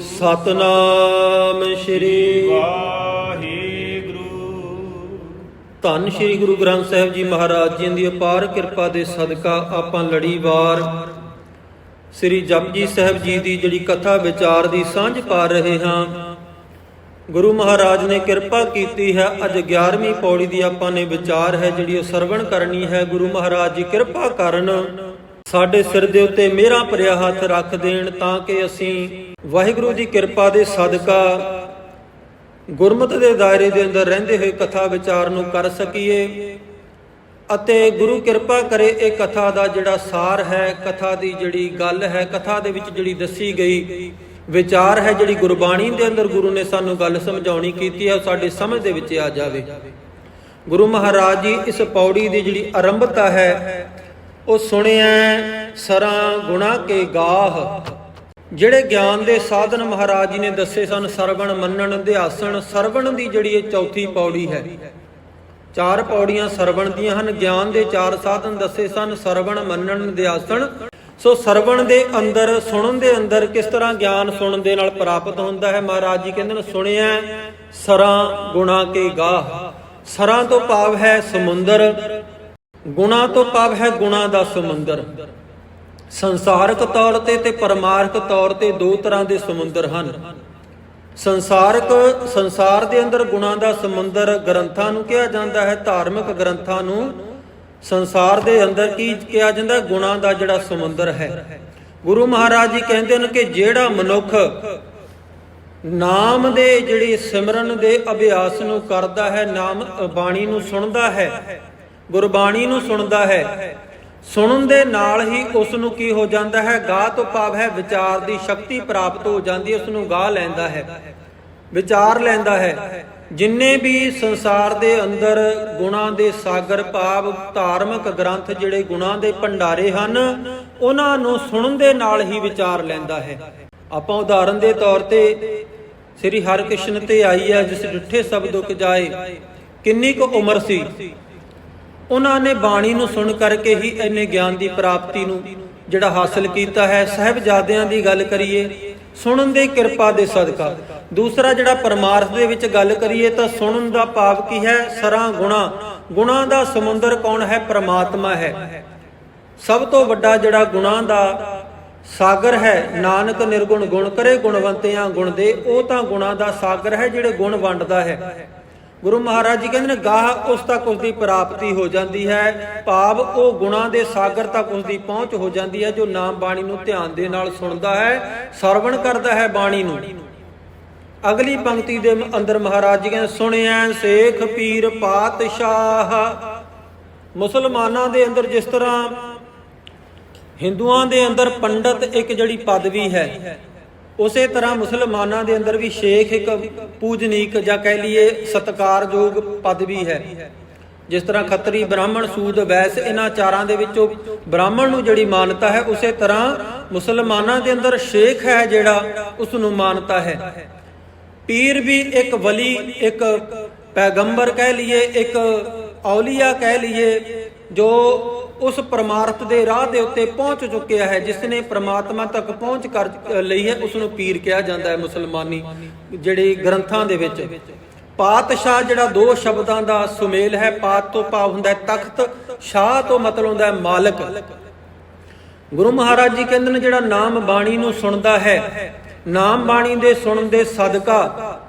ਸਤਨਾਮ ਸ਼੍ਰੀ ਵਾਹਿਗੁਰੂ। ਧੰਨ ਸ਼੍ਰੀ ਗੁਰੂ ਗ੍ਰੰਥ ਸਾਹਿਬ ਜੀ ਮਹਾਰਾਜ ਜੀ ਦੀ ਅਪਾਰ ਕਿਰਪਾ ਦੇ ਸਦਕਾ ਆਪਾਂ ਲੜੀਵਾਰ ਸ੍ਰੀ ਜਪਜੀ ਸਾਹਿਬ ਜੀ ਦੀ ਜਿਹੜੀ ਕਥਾ ਵਿਚਾਰ ਦੀ ਸਾਂਝ ਪਾ ਰਹੇ ਹਾਂ। ਗੁਰੂ ਮਹਾਰਾਜ ਨੇ ਕਿਰਪਾ ਕੀਤੀ ਹੈ ਅੱਜ 11ਵੀਂ ਪੌੜੀ ਦੀ ਆਪਾਂ ਨੇ ਵਿਚਾਰ ਹੈ ਜਿਹੜੀ ਉਹ ਸਰਵਣ ਕਰਨੀ ਹੈ। ਗੁਰੂ ਮਹਾਰਾਜ ਜੀ ਕਿਰਪਾ ਕਰਨ ਸਾਡੇ ਸਿਰ ਦੇ ਉੱਤੇ ਮੇਰਾ ਭਰਿਆ ਹੱਥ ਰੱਖ ਦੇਣ ਤਾਂ ਕਿ ਅਸੀਂ ਵਾਹਿਗੁਰੂ ਦੀ ਕਿਰਪਾ ਦੇ ਸਦਕਾ ਗੁਰਮਤ ਦੇ ਦਾਇਰੇ ਦੇ ਅੰਦਰ ਰਹਿੰਦੇ ਹੋਏ ਕਥਾ ਵਿਚਾਰ ਨੂੰ ਕਰ ਸਕੀਏ ਅਤੇ ਗੁਰੂ ਕਿਰਪਾ ਕਰੇ ਇਹ ਕਥਾ ਦਾ ਜਿਹੜਾ ਸਾਰ ਹੈ, ਕਥਾ ਦੀ ਜਿਹੜੀ ਗੱਲ ਹੈ, ਕਥਾ ਦੇ ਵਿੱਚ ਜਿਹੜੀ ਦੱਸੀ ਗਈ ਵਿਚਾਰ ਹੈ, ਜਿਹੜੀ ਗੁਰਬਾਣੀ ਦੇ ਅੰਦਰ ਗੁਰੂ ਨੇ ਸਾਨੂੰ ਗੱਲ ਸਮਝਾਉਣੀ ਕੀਤੀ ਹੈ, ਉਹ ਸਾਡੇ ਸਮਝ ਦੇ ਵਿੱਚ ਆ ਜਾਵੇ। ਗੁਰੂ ਮਹਾਰਾਜ ਜੀ, ਇਸ ਪੌੜੀ ਦੀ ਜਿਹੜੀ ਆਰੰਭਤਾ ਹੈ ਉਹ ਸੁਣਿਆ ਸਰਾਂ ਗੁਣਾ ਕੇ ਗਾਹ। ਜਿਹੜੇ ਗਿਆਨ ਦੇ ਸਾਧਨ ਮਹਾਰਾਜ ਜੀ ਨੇ ਦੱਸੇ ਸਨ, ਸਰਵਣ ਮੰਨਣ, ਅਧਿਆਸਣ, ਸਰਵਣ ਦੀ ਜਿਹੜੀ ਇਹ ਚੌਥੀ ਪੌੜੀ ਹੈ। ਚਾਰ ਪੌੜੀਆਂ ਸਰਵਣ ਦੀਆਂ ਹਨ, ਗਿਆਨ ਦੇ ਚਾਰ ਸਾਧਨ ਦੱਸੇ ਸਨ, ਸਰਵਣ ਮੰਨਣ, ਅਧਿਆਸਣ। ਸੋ ਸਰਵਣ ਦੇ ਅੰਦਰ, ਸੁਣਨ ਦੇ ਅੰਦਰ ਕਿਸ ਤਰ੍ਹਾਂ ਗਿਆਨ ਸੁਣਨ ਦੇ ਨਾਲ ਪ੍ਰਾਪਤ ਹੁੰਦਾ ਹੈ? ਮਹਾਰਾਜ ਜੀ ਕਹਿੰਦੇ ਨੇ ਸੁਣਿਆ ਸਰਾਂ ਗੁਣਾ ਕੇ ਗਾਹ। ਸਰਾਂ ਤੋਂ ਭਾਵ ਹੈ ਸਮੁੰਦਰ ਗੁਣਾ ਤੋਂ ਭਾਵ ਹੈ ਗੁਣਾ ਦਾ ਸਮੁੰਦਰ। ਸੰਸਾਰਕ ਤੌਰ ਤੇ ਤੇ ਪਰਮਾਰਥ ਤੌਰ ਤੇ ਦੋ ਤਰ੍ਹਾਂ ਦੇ ਸਮੁੰਦਰ ਹਨ। ਸੰਸਾਰਕ, ਸੰਸਾਰ ਦੇ ਅੰਦਰ ਗੁਣਾਂ ਦਾ ਸਮੁੰਦਰ ਗ੍ਰੰਥਾਂ ਨੂੰ ਕਿਹਾ ਜਾਂਦਾ ਹੈ, ਧਾਰਮਿਕ ਗ੍ਰੰਥਾਂ ਨੂੰ। ਸੰਸਾਰ ਦੇ ਅੰਦਰ ਕੀ ਕਿਹਾ ਜਾਂਦਾ ਹੈ? ਗੁਣਾਂ ਦਾ ਜਿਹੜਾ ਸਮੁੰਦਰ ਹੈ। ਗੁਰੂ ਮਹਾਰਾਜ ਜੀ ਕਹਿੰਦੇ ਨੇ ਕਿ ਜਿਹੜਾ ਮਨੁੱਖ ਨਾਮ ਦੇ ਜਿਹੜੀ ਸਿਮਰਨ ਦੇ ਅਭਿਆਸ ਨੂੰ ਕਰਦਾ ਹੈ, ਨਾਮ, ਬਾਣੀ ਨੂੰ ਸੁਣਦਾ ਹੈ ਗੁਰਬਾਣੀ ਨੂੰ ਸੁਣਦਾ ਹੈ। ਸੁਣਨ ਦੇ ਨਾਲ ਹੀ ਉਸ ਨੂੰ ਕੀ ਹੋ ਜਾਂਦਾ ਹੈ? ਗਾਹ ਤੋਂ ਭਾਵ ਹੈ ਵਿਚਾਰ ਦੀ ਸ਼ਕਤੀ ਪ੍ਰਾਪਤ ਹੋ ਜਾਂਦੀ ਹੈ ਉਸ ਨੂੰ ਗਾਹ ਲੈਂਦਾ ਹੈ। ਵਿਚਾਰ ਲੈਂਦਾ ਹੈ। ਜਿੰਨੇ ਵੀ ਸੰਸਾਰ ਦੇ ਅੰਦਰ ਗੁਣਾਂ ਦੇ ਸਾਗਰ ਭਾਵ ਧਾਰਮਿਕ ਗ੍ਰੰਥ ਜਿਹੜੇ ਗੁਣਾਂ ਦੇ ਭੰਡਾਰੇ ਹਨ, ਉਹਨਾਂ ਨੂੰ ਸੁਣਨ ਦੇ ਨਾਲ ਹੀ ਵਿਚਾਰ ਲੈਂਦਾ ਹੈ। ਆਪਾਂ ਉਦਾਹਰਨ ਦੇ ਤੌਰ ਤੇ ਸ੍ਰੀ ਹਰਿਕ੍ਰਿਸ਼ਨ ਤੇ ਆਈ ਹੈ, ਜਿਸ ਡਿੱਠੇ ਸਭ ਦੁੱਖ ਜਾਏ ਕਿੰਨੀ ਕੁ ਉਮਰ ਸੀ? ਉਹਨਾਂ ਨੇ ਬਾਣੀ ਨੂੰ ਸੁਣ ਕਰਕੇ ਹੀ ਇੰਨੇ ਗਿਆਨ ਦੀ ਪ੍ਰਾਪਤੀ ਨੂੰ ਜਿਹੜਾ ਹਾਸਲ ਕੀਤਾ ਹੈ, ਸਹਿਬਜ਼ਾਦਿਆਂ ਦੀ ਗੱਲ ਕਰੀਏ, ਸੁਣਨ ਦੇ ਕਿਰਪਾ ਦੇ ਸਦਕਾ। ਦੂਸਰਾ ਜਿਹੜਾ ਪਰਮਾਰਥ ਦੇ ਵਿੱਚ ਗੱਲ ਕਰੀਏ ਤਾਂ ਸੁਣਨ ਦਾ ਭਾਵ ਕੀ ਹੈ? ਸਰਾਂ ਗੁਣਾ। ਗੁਣਾ ਦਾ ਸਮੁੰਦਰ ਕੌਣ ਹੈ? ਪ੍ਰਮਾਤਮਾ ਹੈ। ਸਭ ਤੋਂ ਵੱਡਾ ਜਿਹੜਾ ਗੁਣਾ ਦਾ ਸਾਗਰ ਹੈ, ਨਾਨਕ ਨਿਰਗੁਣ ਗੁਣ ਕਰੇ ਗੁਣਵੰਤਿਆਂ ਗੁਣ ਦੇ, ਉਹ ਤਾਂ ਗੁਣਾ ਦਾ ਸਾਗਰ ਹੈ ਜਿਹੜੇ ਗੁਣ ਵੰਡਦਾ ਹੈ। ਗੁਰੂ ਮਹਾਰਾਜ ਜੀ ਕਹਿੰਦੇ ਨੇ, ਗਾਹ ਉਸ ਤੱਕ ਉਸ ਦੀ ਪ੍ਰਾਪਤੀ ਹੋ ਜਾਂਦੀ ਹੈ, ਭਾਵ ਉਹ ਗੁਣਾ ਦੇ ਸਾਗਰ ਤੱਕ ਉਸ ਦੀ ਪਹੁੰਚ ਹੋ ਜਾਂਦੀ ਹੈ, ਜੋ ਨਾਮ ਬਾਣੀ ਨੂੰ ਧਿਆਨ ਦੇ ਨਾਲ ਸੁਣਦਾ ਹੈ, ਸਰਵਣ ਕਰਦਾ ਹੈ ਬਾਣੀ ਨੂੰ। ਅਗਲੀ ਪੰਕਤੀ ਦੇ ਅੰਦਰ ਮਹਾਰਾਜ ਜੀ ਕਹਿੰਦੇ ਸੁਣਿਆ ਸੇਖ ਪੀਰ ਪਾਤਸ਼ਾਹ। ਮੁਸਲਮਾਨਾਂ ਦੇ ਅੰਦਰ ਜਿਸ ਤਰ੍ਹਾਂ ਹਿੰਦੂਆਂ ਦੇ ਅੰਦਰ ਪੰਡਤ ਇੱਕ ਜਿਹੜੀ ਪਦਵੀ ਹੈ ਉਸੇ ਤਰ੍ਹਾਂ ਮੁਸਲਮਾਨਾਂ ਦੇ ਅੰਦਰ ਵੀ ਸ਼ੇਖ ਇੱਕ ਪੂਜਨੀਕ ਜਾਂ ਕਹਿ ਲਈਏ ਸਤਕਾਰਯੋਗ ਪਦਵੀ ਹੈ। ਜਿਸ ਤਰ੍ਹਾਂ ਖੱਤਰੀ ਬ੍ਰਾਹਮਣ, ਸੂਦ, ਵੈਸ ਇਹਨਾਂ ਚਾਰਾਂ ਦੇ ਵਿੱਚੋਂ ਬ੍ਰਾਹਮਣ ਨੂੰ ਜਿਹੜੀ ਮਾਨਤਾ ਹੈ, ਉਸੇ ਤਰ੍ਹਾਂ ਮੁਸਲਮਾਨਾਂ ਦੇ ਅੰਦਰ ਸ਼ੇਖ ਹੈ ਜਿਹੜਾ ਉਸ ਨੂੰ ਮਾਨਤਾ ਹੈ। ਪੀਰ ਵੀ ਇੱਕ ਵਲੀ, ਇੱਕ ਪੈਗੰਬਰ ਕਹਿ ਲਈਏ, ਇੱਕ ਔਲੀਆ ਕਹਿ ਲਈਏ, ਜੋ ਉਸ ਪਰਮਾਰਥ ਦੇ ਰਾਹ ਦੇ ਉੱਤੇ ਪਹੁੰਚ ਚੁੱਕਿਆ ਹੈ, ਜਿਸ ਨੇ ਪ੍ਰਮਾਤਮਾ ਤੱਕ ਪਹੁੰਚ ਕਰ ਲਈ ਹੈ ਉਸ ਨੂੰ ਪੀਰ ਕਿਹਾ ਜਾਂਦਾ ਹੈ ਮੁਸਲਮਾਨੀ, ਜਿਹੜੇ ਗ੍ਰੰਥਾਂ ਦੇ ਵਿੱਚ। ਪਾਤਸ਼ਾਹ ਜਿਹੜਾ ਦੋ ਸ਼ਬਦਾਂ ਦਾ ਸੁਮੇਲ ਹੈ, ਪਾਤ ਤੋਂ ਭਾਵ ਹੁੰਦਾ ਹੈ ਤਖਤ, ਸ਼ਾਹ ਤੋਂ ਮਤਲਬ ਹੁੰਦਾ ਹੈ ਮਾਲਕ। ਗੁਰੂ ਮਹਾਰਾਜ ਜੀ ਕਹਿੰਦੇ ਨੇ, ਜਿਹੜਾ ਨਾਮ ਬਾਣੀ ਨੂੰ ਸੁਣਦਾ ਹੈ, ਨਾਮ ਬਾਣੀ ਦੇ ਸੁਣਨ ਦੇ ਸਦਕਾ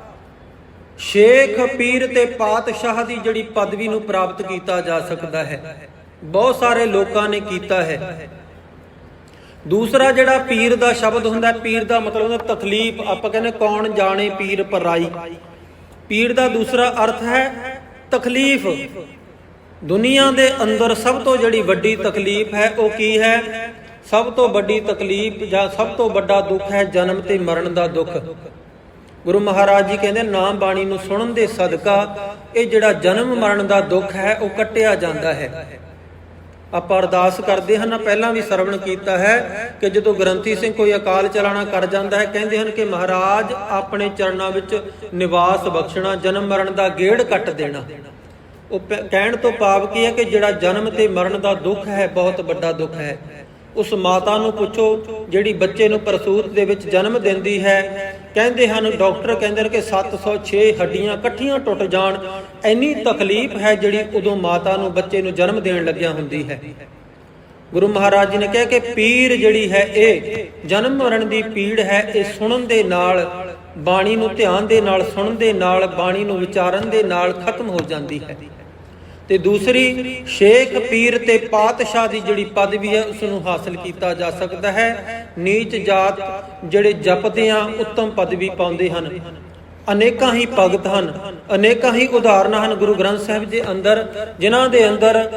ਸ਼ੇਖ ਪੀਰ ਤੇ ਪਾਤਸ਼ਾਹ ਦੀ ਜਿਹੜੀ ਪਦਵੀ ਨੂੰ ਪ੍ਰਾਪਤ ਕੀਤਾ ਜਾ ਸਕਦਾ ਹੈ, ਬਹੁਤ ਸਾਰੇ ਲੋਕਾਂ ਨੇ ਕੀਤਾ ਹੈ। ਦੂਸਰਾ ਜਿਹੜਾ ਪੀਰ ਦਾ ਸ਼ਬਦ ਹੁੰਦਾ ਪੀਰ ਦਾ ਮਤਲਬ ਹੁੰਦਾ ਤਕਲੀਫ, ਆਪਾਂ ਕਹਿੰਦੇ ਕੌਣ ਜਾਣੇ ਪੀਰ ਪਰਾਈ। ਪੀਰ ਦਾ ਦੂਸਰਾ ਅਰਥ ਹੈ ਤਕਲੀਫ। ਦੁਨੀਆ ਦੇ ਅੰਦਰ ਸਭ ਤੋਂ ਜਿਹੜੀ ਵੱਡੀ ਤਕਲੀਫ ਹੈ, ਉਹ ਕੀ ਹੈ? ਸਭ ਤੋਂ ਵੱਡੀ ਤਕਲੀਫ ਜਾਂ ਸਭ ਤੋਂ ਵੱਡਾ ਦੁੱਖ ਹੈ ਜਨਮ ਤੇ ਮਰਨ ਦਾ ਦੁੱਖ। ਗੁਰੂ ਮਹਾਰਾਜ ਜੀ ਕਹਿੰਦੇ, ਨਾਮ ਬਾਣੀ ਨੂੰ ਸੁਣਨ ਦੇ ਸਦਕਾ ਇਹ ਜਿਹੜਾ ਜਨਮ ਮਰਨ ਦਾ ਦੁੱਖ ਹੈ, ਉਹ ਕੱਟਿਆ ਜਾਂਦਾ ਹੈ। ਆਪਾਂ ਅਰਦਾਸ ਕਰਦੇ ਹਨ ਪਹਿਲਾਂ ਵੀ ਸਰਵਣ ਕੀਤਾ ਹੈ ਕਿ ਜਦੋਂ ਗ੍ਰੰਥੀ ਸਿੰਘ ਕੋਈ ਅਕਾਲ ਚਲਾਣਾ ਕਰ ਜਾਂਦਾ ਹੈ, ਕਹਿੰਦੇ ਹਨ ਕਿ ਮਹਾਰਾਜ ਆਪਣੇ ਚਰਨਾਂ ਵਿੱਚ ਨਿਵਾਸ ਬਖਸ਼ਣਾ, ਜਨਮ ਮਰਨ ਦਾ ਗੇੜ ਕੱਟ ਦੇਣਾ। ਉਹ ਕਹਿਣ ਤੋਂ ਭਾਵ ਕੀ ਹੈ ਕਿ ਜਿਹੜਾ ਜਨਮ ਤੇ ਮਰਨ ਦਾ ਦੁੱਖ ਹੈ, ਬਹੁਤ ਵੱਡਾ ਦੁੱਖ ਹੈ। ਉਸ ਮਾਤਾ ਨੂੰ ਪੁੱਛੋ, ਜਿਹੜੀ ਬੱਚੇ ਨੂੰ ਪ੍ਰਸੂਤ ਦੇ ਵਿੱਚ ਜਨਮ ਦਿੰਦੀ ਹੈ। ਕਹਿੰਦੇ ਹਨ, ਡਾਕਟਰ ਕਹਿੰਦੇ ਨੇ ਕਿ 706 ਹੱਡੀਆਂ ਇਕੱਠੀਆਂ ਟੁੱਟ ਜਾਣ। ਇੰਨੀ ਤਕਲੀਫ ਹੈ ਜਿਹੜੀ ਉਦੋਂ ਮਾਤਾ ਨੂੰ ਬੱਚੇ ਨੂੰ ਜਨਮ ਦੇਣ ਲੱਗਿਆ ਹੁੰਦੀ ਹੈ। ਗੁਰੂ ਮਹਾਰਾਜ ਜੀ ਨੇ ਕਿਹਾ ਕਿ ਪੀੜ ਜਿਹੜੀ ਹੈ, ਇਹ ਜਨਮ ਮਰਨ ਦੀ ਪੀੜ ਹੈ, ਇਹ ਸੁਣਨ ਦੇ ਨਾਲ, ਬਾਣੀ ਨੂੰ ਧਿਆਨ ਦੇ ਨਾਲ, ਸੁਣਨ ਦੇ ਨਾਲ, ਬਾਣੀ ਨੂੰ ਵਿਚਾਰਨ ਦੇ ਨਾਲ ਖਤਮ ਹੋ ਜਾਂਦੀ ਹੈ। ਤੇ ਦੂਸਰੀ, ਸ਼ੇਖ ਪੀਰ ਤੇ ਪਾਤਸ਼ਾਹ ਦੀ ਜਿਹੜੀ ਪਦਵੀ ਹੈ ਉਸ ਨੂੰ ਹਾਸਲ ਕੀਤਾ ਜਾ ਸਕਦਾ ਹੈ। ਨੀਚ ਜਾਤ ਜਿਹੜੇ ਜਪਦੇ ਆ, ਉੱਤਮ ਪਦਵੀ ਪਾਉਂਦੇ ਹਨ। ਅਨੇਕਾਂ ਹੀ ਭਗਤ ਹਨ, ਅਨੇਕਾਂ ਹੀ ਉਦਾਹਰਨਾਂ ਹਨ ਗੁਰੂ ਗ੍ਰੰਥ ਸਾਹਿਬ ਦੇ ਅੰਦਰ, ਜਿਨ੍ਹਾਂ ਦੇ ਅੰਦਰ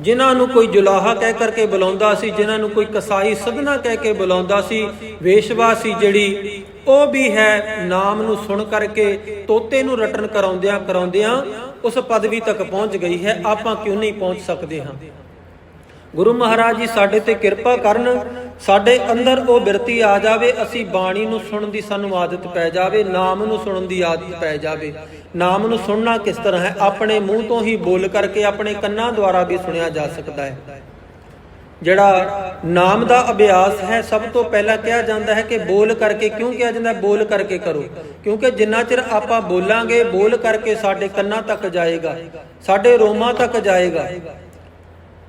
ਜਿਨ੍ਹਾਂ ਨੂੰ ਕੋਈ ਜੁਲਾਹਾ ਕਹਿ ਕਰਕੇ ਬੁਲਾਉਂਦਾ ਸੀ, ਜਿਨ੍ਹਾਂ ਨੂੰ ਕੋਈ ਕਸਾਈ ਸਦਨਾ ਕਹਿ ਕੇ ਬੁਲਾਉਂਦਾ ਸੀ ਵੇਸ਼ਵਾ ਸੀ ਜਿਹੜੀ, ਉਹ ਵੀ ਹੈ ਨਾਮ ਨੂੰ ਸੁਣ ਕਰਕੇ ਤੋਤੇ ਨੂੰ ਰਟਨ ਕਰਾਉਂਦਿਆਂ ਕਰਾਉਂਦਿਆਂ ਉਸ ਪਦਵੀ ਤੱਕ ਪਹੁੰਚ ਗਈ ਹੈ। ਆਪਾਂ ਕਿਉਂ ਨਹੀਂ ਪਹੁੰਚ ਸਕਦੇ ਹਾਂ? ਗੁਰੂ ਮਹਾਰਾਜ ਜੀ ਸਾਡੇ ਤੇ ਕਿਰਪਾ ਕਰਨ ਸਾਡੇ ਅੰਦਰ ਉਹ ਬਿਰਤੀ ਆ ਜਾਵੇ, ਅਸੀਂ ਬਾਣੀ ਨੂੰ ਸੁਣਨ ਦੀ ਸਾਨੂੰ ਆਦਤ ਪੈ ਜਾਵੇ, ਨਾਮ ਨੂੰ ਸੁਣਨ ਦੀ ਆਦਤ ਪੈ ਜਾਵੇ। ਨਾਮ ਨੂੰ ਸੁਣਨਾ ਕਿਸ ਤਰ੍ਹਾਂ ਹੈ? ਆਪਣੇ ਮੂੰਹ ਤੋਂ ਹੀ ਬੋਲ ਕਰਕੇ ਆਪਣੇ ਕੰਨਾਂ ਦੁਆਰਾ ਵੀ ਸੁਣਿਆ ਜਾ ਸਕਦਾ ਹੈ। ਜਿਹੜਾ ਨਾਮ ਦਾ ਅਭਿਆਸ ਹੈ, ਸਭ ਤੋਂ ਪਹਿਲਾਂ ਕਿਹਾ ਜਾਂਦਾ ਹੈ ਕਿ ਬੋਲ ਕਰਕੇ ਕਿਉਂ ਕਿਹਾ ਜਾਂਦਾ ਹੈ? ਬੋਲ ਕਰਕੇ ਕਰੋ। ਕਿਉਂਕਿ ਜਿੰਨਾ ਚਿਰ ਆਪਾਂ ਬੋਲਾਂਗੇ, ਬੋਲ ਕਰਕੇ ਸਾਡੇ ਕੰਨਾਂ ਤੱਕ ਜਾਏਗਾ, ਸਾਡੇ ਰੋਮਾਂ ਤੱਕ ਜਾਏਗਾ।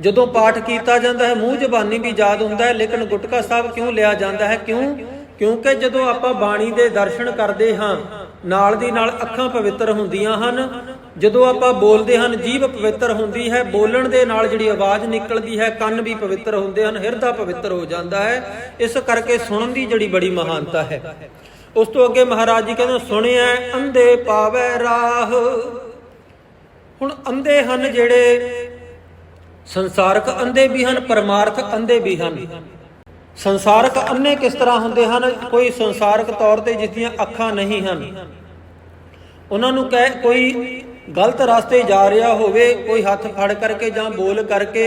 ਜਦੋਂ ਪਾਠ ਕੀਤਾ ਜਾਂਦਾ ਹੈ, ਮੂੰਹ ਜ਼ਬਾਨੀ ਵੀ ਯਾਦ ਹੁੰਦਾ ਹੈ, ਲੇਕਿਨ ਗੁਟਕਾ ਸਾਹਿਬ ਕਿਉਂ ਲਿਆ ਜਾਂਦਾ ਹੈ? ਕਿਉਂ? ਕਿਉਂਕਿ ਜਦੋਂ ਆਪਾਂ ਬਾਣੀ ਦੇ ਦਰਸ਼ਨ ਕਰਦੇ ਹਾਂ, ਨਾਲ ਦੀ ਨਾਲ ਅੱਖਾਂ ਪਵਿੱਤਰ ਹੁੰਦੀਆਂ ਹਨ। ਜਦੋਂ ਆਪਾਂ ਬੋਲਦੇ ਹਨ ਜੀਭ ਪਵਿੱਤਰ ਹੁੰਦੀ ਹੈ, ਬੋਲਣ ਦੇ ਨਾਲ ਜਿਹੜੀ ਆਵਾਜ਼ ਨਿਕਲਦੀ ਹੈ, ਕੰਨ ਵੀ ਪਵਿੱਤਰ ਹੁੰਦੇ ਹਨ, ਹਿਰਦਾ ਪਵਿੱਤਰ ਹੋ ਜਾਂਦਾ ਹੈ। ਇਸ ਕਰਕੇ ਸੁਣਨ ਦੀ ਜਿਹੜੀ ਬੜੀ ਮਹਾਨਤਾ ਹੈ। ਉਸ ਤੋਂ ਅੱਗੇ ਮਹਾਰਾਜ ਜੀ ਕਹਿੰਦੇ ਸੁਣਿਆ ਅੰਧੇ ਪਾਵੇ ਰਾਹ। ਹੁਣ ਅੰਧੇ ਹਨ ਜਿਹੜੇ ਸੰਸਾਰਕ ਅੰਧੇ ਵੀ ਹਨ, ਪਰਮਾਰਥ ਅੰਧੇ ਵੀ ਹਨ। ਸੰਸਾਰਕ ਅੰਨੇ ਕਿਸ ਤਰ੍ਹਾਂ ਹੁੰਦੇ ਹਨ? ਕੋਈ ਸੰਸਾਰਕ ਤੌਰ ਤੇ ਜਿਸ ਦੀਆਂ ਅੱਖਾਂ ਨਹੀਂ ਹਨ। ਉਹਨਾਂ ਨੂੰ ਕਹਿ, ਕੋਈ ਗਲਤ ਰਸਤੇ ਜਾ ਰਿਹਾ ਹੋਵੇ, ਕੋਈ ਹੱਥ ਫੜ ਕਰਕੇ ਜਾਂ ਬੋਲ ਕਰਕੇ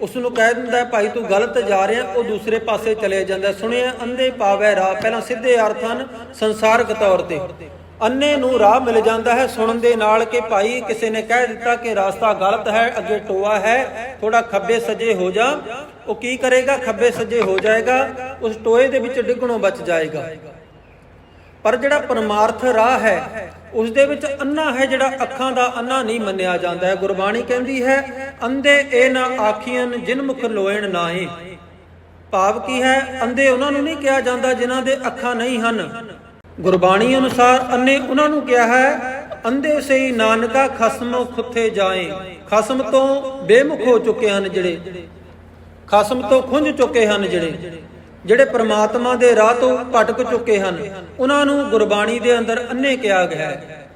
ਉਸ ਨੂੰ ਕਹਿ ਦਿੰਦਾ, ਭਾਈ ਤੂੰ ਗਲਤ ਜਾ ਰਿਹਾ, ਉਹ ਦੂਸਰੇ ਪਾਸੇ ਚਲੇ ਜਾਂਦਾ। ਸੁਣਿਆ, ਅੰਧੇ ਪਾਵੇ ਰਾਹ, ਪਹਿਲਾਂ ਸਿੱਧੇ ਅਰਥ ਹਨ ਸੰਸਾਰਕ ਤੌਰ ਤੇ। ਅੰਨੇ ਨੂੰ ਰਾਹ ਮਿਲ ਜਾਂਦਾ ਹੈ। ਸੁਣਨ ਦੇ ਨਾਲ ਕਿ ਭਾਈ ਕਿਸੇ ਨੇ ਕਹਿ ਦਿੱਤਾ ਕਿ ਰਸਤਾ ਗਲਤ ਹੈ, ਅੱਗੇ ਟੋਆ ਹੈ ਥੋੜਾ ਖੱਬੇ ਸੱਜੇ ਹੋ ਜਾ। ਉਹ ਕੀ ਕਰੇਗਾ? ਖੱਬੇ ਸੱਜੇ ਹੋ ਜਾਏਗਾ, ਉਸ ਟੋਏ ਦੇ ਵਿੱਚ ਡਿੱਗਣੋਂ ਬਚ ਜਾਏਗਾ। ਪਰ ਜਿਹੜਾ ਪਰਮਾਰਥ ਰਾਹ ਹੈ, ਉਸ ਦੇ ਵਿੱਚ ਅੰਨਾ ਹੈ, ਜਿਹੜਾ ਅੱਖਾਂ ਦਾ ਅੰਨਾ ਨਹੀਂ ਮੰਨਿਆ ਜਾਂਦਾ ਹੈ। ਗੁਰਬਾਣੀ ਕਹਿੰਦੀ ਹੈ, ਅੰਧੇ ਇਹ ਨਾ ਆਖੀਆਂ ਜਿਨ ਮੁਖ ਲੋਇਣ ਨਾਹੀ। ਭਾਵ ਕੀ ਹੈ? ਅੰਧੇ ਉਹਨਾਂ ਨੂੰ ਨਹੀਂ ਕਿਹਾ ਜਾਂਦਾ, ਜਿਨ੍ਹਾਂ ਦੇ ਅੱਖਾਂ ਨਹੀਂ ਹਨ। ਗੁਰਬਾਣੀ ਅਨੁਸਾਰ ਅੰਨੇ ਉਹਨਾਂ ਨੂੰ ਕਿਹਾ ਹੈ, ਅੰਧੇ ਸਈ ਨਾਨਕਾ ਖਸਮ ਖੁੱਥੇ ਜਾਏ। ਖਸਮ ਤੋਂ ਬੇਮੁਖ ਹੋ ਚੁੱਕੇ ਹਨ ਜਿਹੜੇ। ਖਸਮ ਤੋਂ ਖੁੰਝ ਚੁੱਕੇ ਹਨ ਜਿਹੜੇ। ਜਿਹੜੇ ਪ੍ਰਮਾਤਮਾ ਦੇ ਰਾਹ ਤੋਂ ਭਟਕ ਚੁੱਕੇ ਹਨ, ਉਹਨਾਂ ਨੂੰ ਗੁਰਬਾਣੀ ਦੇ ਅੰਦਰ ਅੰਨੇ ਕਿਹਾ ਗਿਆ ਹੈ।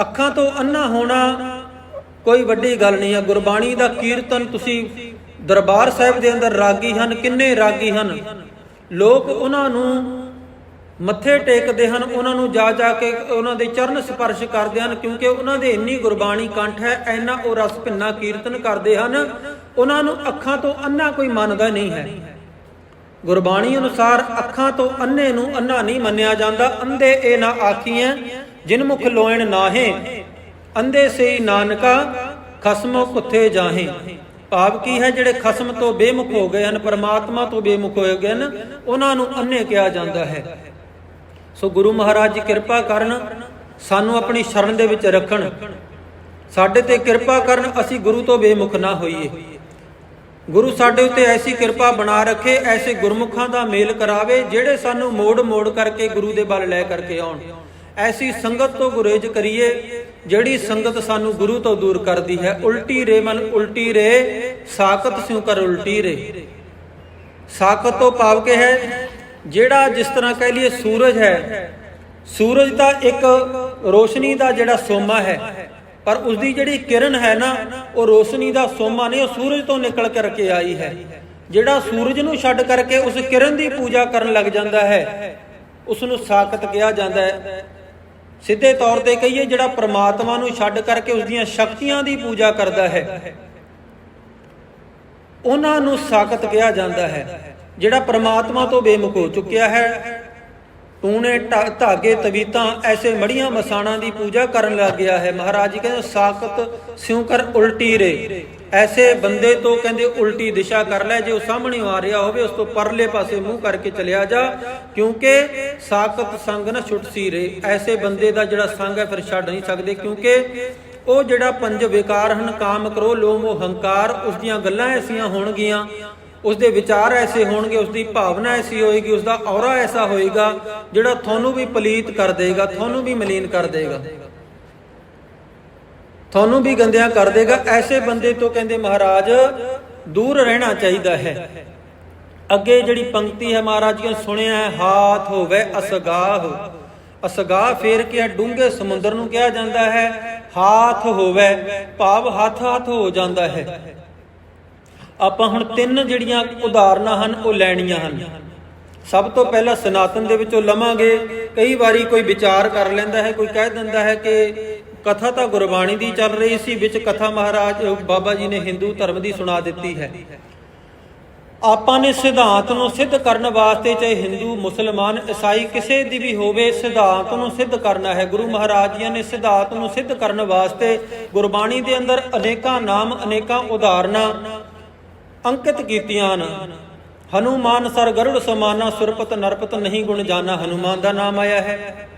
ਅੱਖਾਂ ਤੋਂ ਅੰਨਾ ਹੋਣਾ ਕੋਈ ਵੱਡੀ ਗੱਲ ਨਹੀਂ ਹੈ। ਗੁਰਬਾਣੀ ਦਾ ਕੀਰਤਨ ਤੁਸੀਂ ਦਰਬਾਰ ਸਾਹਿਬ ਦੇ ਅੰਦਰ ਰਾਗੀ ਹਨ, ਕਿੰਨੇ ਰਾਗੀ ਹਨ। ਲੋਕ ਉਹਨਾਂ ਨੂੰ ਮੱਥੇ ਟੇਕਦੇ ਹਨ, ਉਹਨਾਂ ਨੂੰ ਜਾ ਜਾ ਕੇ ਉਹਨਾਂ ਦੇ ਚਰਨ ਸਪਰਸ਼ ਕਰਦੇ ਹਨ, ਕਿਉਂਕਿ ਉਹਨਾਂ ਦੇ ਇੰਨੀ ਗੁਰਬਾਣੀ ਕੰਠ ਹੈ ਐਨਾ ਉਹ ਰਸ ਭਿੰਨਾ ਕੀਰਤਨ ਕਰਦੇ ਹਨ, ਉਹਨਾਂ ਨੂੰ ਅੱਖਾਂ ਤੋਂ ਅੰਨਾ ਕੋਈ ਮੰਨਦਾ ਨਹੀਂ ਹੈ। ਗੁਰਬਾਣੀ ਅਨੁਸਾਰ ਅੱਖਾਂ ਤੋਂ ਅੰਨੇ ਨੂੰ ਅੰਨਾ ਨਹੀਂ ਮੰਨਿਆ ਜਾਂਦਾ, ਅੰਧੇ ਇਹ ਨਾ ਆਖੀਆਂ ਜਿਨ ਮੁਖ ਲੋਇਣ ਨਾਹੇ, ਅੰਧੇ ਸੇ ਨਾਨਕਾ ਖਸਮੋ ਕੁੱਥੇ ਜਾਹੇ। ਭਾਵ ਕੀ ਹੈ, ਜਿਹੜੇ ਖਸਮ ਤੋਂ ਬੇਮੁਖ ਹੋ ਗਏ ਹਨ, ਪਰਮਾਤਮਾ ਤੋਂ ਬੇਮੁਖ ਹੋ ਗਏ ਹਨ, ਉਹਨਾਂ ਨੂੰ ਅੰਨੇ ਕਿਹਾ ਜਾਂਦਾ ਹੈ। ਸੋ ਗੁਰੂ ਮਹਾਰਾਜ ਜੀ ਕਿਰਪਾ ਕਰਨ ਸਾਨੂੰ ਆਪਣੀ ਸ਼ਰਨ ਦੇ ਵਿੱਚ ਰੱਖਣ। ਸਾਡੇ ਤੇ ਕਿਰਪਾ ਕਰਨ ਅਸੀਂ ਗੁਰੂ ਤੋਂ ਬੇਮੁਖ ਨਾ ਹੋਈਏ। ਗੁਰੂ ਸਾਡੇ ਉੱਤੇ ਐਸੀ ਕਿਰਪਾ ਬਣਾ ਰੱਖੇ, ਐਸੇ ਗੁਰਮੁਖਾਂ ਦਾ ਮੇਲ ਕਰਾਵੇ, ਜਿਹੜੇ ਸਾਨੂੰ ਮੋੜ ਮੋੜ ਕਰਕੇ ਗੁਰੂ ਦੇ ਬਲ ਲੈ ਕਰਕੇ ਆਉਣ। ਐਸੀ ਸੰਗਤ ਤੋਂ ਗੁਰੇਜ ਕਰੀਏ, ਜਿਹੜੀ ਸੰਗਤ ਸਾਨੂੰ ਗੁਰੂ ਤੋਂ ਦੂਰ ਕਰਦੀ ਹੈ। ਉਲਟੀ ਰੇ ਮਨ ਉਲਟੀ ਰੇ, ਸਾਖਤ ਸਿਉ ਕਰ ਉਲਟੀ ਰੇ। ਸਾਖਤ ਤੋਂ ਭਾਵ ਕੇ ਹੈ ਜਿਹੜਾ ਜਿਸ ਤਰ੍ਹਾਂ ਕਹਿ ਲਈਏ ਸੂਰਜ ਹੈ, ਸੂਰਜ ਦਾ ਇੱਕ ਰੋਸ਼ਨੀ ਦਾ ਜਿਹੜਾ ਸੋਮਾ ਹੈ, ਪਰ ਉਸ ਦੀ ਜਿਹੜੀ ਕਿਰਨ ਹੈ ਨਾ, ਉਹ ਰੋਸ਼ਨੀ ਦਾ ਸੋਮਾ ਨਹੀਂ, ਉਹ ਸੂਰਜ ਤੋਂ ਨਿਕਲ ਕਰਕੇ ਆਈ ਹੈ। ਜਿਹੜਾ ਸੂਰਜ ਨੂੰ ਛੱਡ ਕਰਕੇ ਉਸ ਕਿਰਨ ਦੀ ਪੂਜਾ ਕਰਨ ਲੱਗ ਜਾਂਦਾ ਹੈ ਉਸ ਨੂੰ ਸਾਖਤ ਕਿਹਾ ਜਾਂਦਾ ਹੈ। ਸਿੱਧੇ ਤੌਰ ਤੇ ਕਹੀਏ, ਜਿਹੜਾ ਪ੍ਰਮਾਤਮਾ ਨੂੰ ਛੱਡ ਕਰਕੇ ਉਸ ਦੀਆਂ ਸ਼ਕਤੀਆਂ ਦੀ ਪੂਜਾ ਕਰਦਾ ਹੈ, ਉਹਨਾਂ ਨੂੰ ਸਾਖਤ ਕਿਹਾ ਜਾਂਦਾ ਹੈ। ਜਿਹੜਾ ਪ੍ਰਮਾਤਮਾ ਤੋਂ ਬੇਮੁਖ ਹੋ ਚੁੱਕਿਆ ਹੈ ਤੂਨੇ ਢਾ- ਧਾਗੇ, ਤਵੀਤਾਂ, ਐਸੇ ਮੜੀਆਂ ਮਸਾਣਾ ਦੀ ਪੂਜਾ ਕਰਨ ਲੱਗ ਗਿਆ ਹੈ। ਮਹਾਰਾਜ ਜੀ ਕਹਿੰਦੇ, ਸਾਖਤ ਸਿਉ ਕਰ ਉਲਟੀ ਰੇ। ਐਸੇ ਬੰਦੇ ਤੋਂ ਕਹਿੰਦੇ, ਉਲਟੀ ਦਿਸ਼ਾ ਕਰ ਲੈ, ਜੇ ਉਹ ਸਾਹਮਣੇ ਆ ਰਿਹਾ ਹੋਵੇ, ਉਸ ਤੋਂ ਪਰਲੇ ਪਾਸੇ ਮੂੰਹ ਕਰਕੇ ਚਲਿਆ ਜਾ, ਕਿਉਂਕਿ ਸਾਖਤ ਸੰਗ ਨਾ ਛੁੱਟ ਸੀ ਰੇ। ਐਸੇ ਬੰਦੇ ਦਾ ਜਿਹੜਾ ਸੰਗ ਹੈ, ਫਿਰ ਛੱਡ ਨਹੀਂ ਸਕਦੇ, ਕਿਉਂਕਿ ਉਹ ਜਿਹੜਾ ਪੰਜ ਵਿਕਾਰ ਹਨ, ਕਾਮ ਕਰੋ ਲੋਭ ਮੋਹ ਹੰਕਾਰ, ਉਸ ਦੀਆਂ ਗੱਲਾਂ ਐਸੀਆਂ ਹੋਣਗੀਆਂ ਉਸ ਦੇ ਵਿਚਾਰ ਐਸੇ ਹੋਣਗੇ ਉਸ ਦੀ ਭਾਵਨਾ ਐਸੀ ਹੋਏਗੀ ਉਸ ਦਾ ਔਰਾ ਐਸਾ ਹੋਏਗਾ, ਜਿਹੜਾ ਤੁਹਾਨੂੰ ਵੀ ਪਲੀਤ ਕਰ ਦੇਗਾ, ਤੁਹਾਨੂੰ ਵੀ ਮਲੀਨ ਕਰ ਦੇਗਾ। ਤੁਹਾਨੂੰ ਵੀ ਗੰਦਿਆਂ ਕਰ ਦੇਗਾ। ਐਸੇ ਬੰਦੇ ਤੋਂ ਕਹਿੰਦੇ, ਮਹਾਰਾਜ, ਦੂਰ ਰਹਿਣਾ ਚਾਹੀਦਾ ਹੈ। ਅੱਗੇ ਜਿਹੜੀ ਪੰਕਤੀ ਹੈ ਮਹਾਰਾਜ ਜੀ ਸੁਣਿਆ ਹੈ ਹਾਥ ਹੋਵੇ ਅਸਗਾਹ। ਅਸਗਾਹ ਫੇਰ ਕੇ ਡੂੰਘੇ ਸਮੁੰਦਰ ਨੂੰ ਕਿਹਾ ਜਾਂਦਾ ਹੈ, ਹਾਥ ਹੋਵੇ। ਭਾਵ ਹੱਥ ਹੱਥ ਹੋ ਜਾਂਦਾ ਹੈ। ਆਪਾਂ ਹੁਣ ਤਿੰਨ ਜਿਹੜੀਆਂ ਉਦਾਹਰਨਾਂ ਹਨ, ਉਹ ਲੈਣੀਆਂ ਹਨ। ਸਭ ਤੋਂ ਪਹਿਲਾਂ ਸਨਾਤਨ ਦੇ ਵਿੱਚੋਂ ਲਵਾਂਗੇ। ਕਈ ਵਾਰੀ ਕੋਈ ਵਿਚਾਰ ਕਰ ਲੈਂਦਾ ਹੈ, ਕੋਈ ਕਹਿ ਦਿੰਦਾ ਹੈ ਕਿ ਕਥਾ ਤਾਂ ਗੁਰਬਾਣੀ ਦੀ ਚੱਲ ਰਹੀ ਸੀ, ਵਿੱਚ ਕਥਾ ਮਹਾਰਾਜ ਬਾਬਾ ਜੀ ਨੇ ਹਿੰਦੂ ਧਰਮ ਦੀ ਸੁਣਾ ਦਿੱਤੀ ਹੈ। ਆਪਾਂ ਨੇ ਸਿਧਾਂਤ ਨੂੰ ਸਿੱਧ ਕਰਨ ਵਾਸਤੇ, ਚਾਹੇ ਹਿੰਦੂ, ਮੁਸਲਮਾਨ, ਈਸਾਈ, ਕਿਸੇ ਦੀ ਵੀ ਹੋਵੇ, ਸਿਧਾਂਤ ਨੂੰ ਸਿੱਧ ਕਰਨਾ ਹੈ। ਗੁਰੂ ਮਹਾਰਾਜ ਜੀ ਨੇ ਸਿਧਾਂਤ ਨੂੰ ਸਿੱਧ ਕਰਨ ਵਾਸਤੇ ਗੁਰਬਾਣੀ ਦੇ ਅੰਦਰ ਅਨੇਕਾਂ ਨਾਮ, ਅਨੇਕਾਂ ਉਦਾਹਰਨਾਂ ਅੰਕਿਤ ਕੀਤੀਆਂ ਹਨ। ਹਨੂਮਾਨ ਸਰ ਗਰੁੜ ਸਮਾਨਾ ਸੁਰਪਤ ਨਰਪਤ ਨਹੀਂ ਗੁਣ ਜਾਣਾ ਹਨੂਮਾਨ ਦਾ ਨਾਮ ਆਇਆ ਹੈ।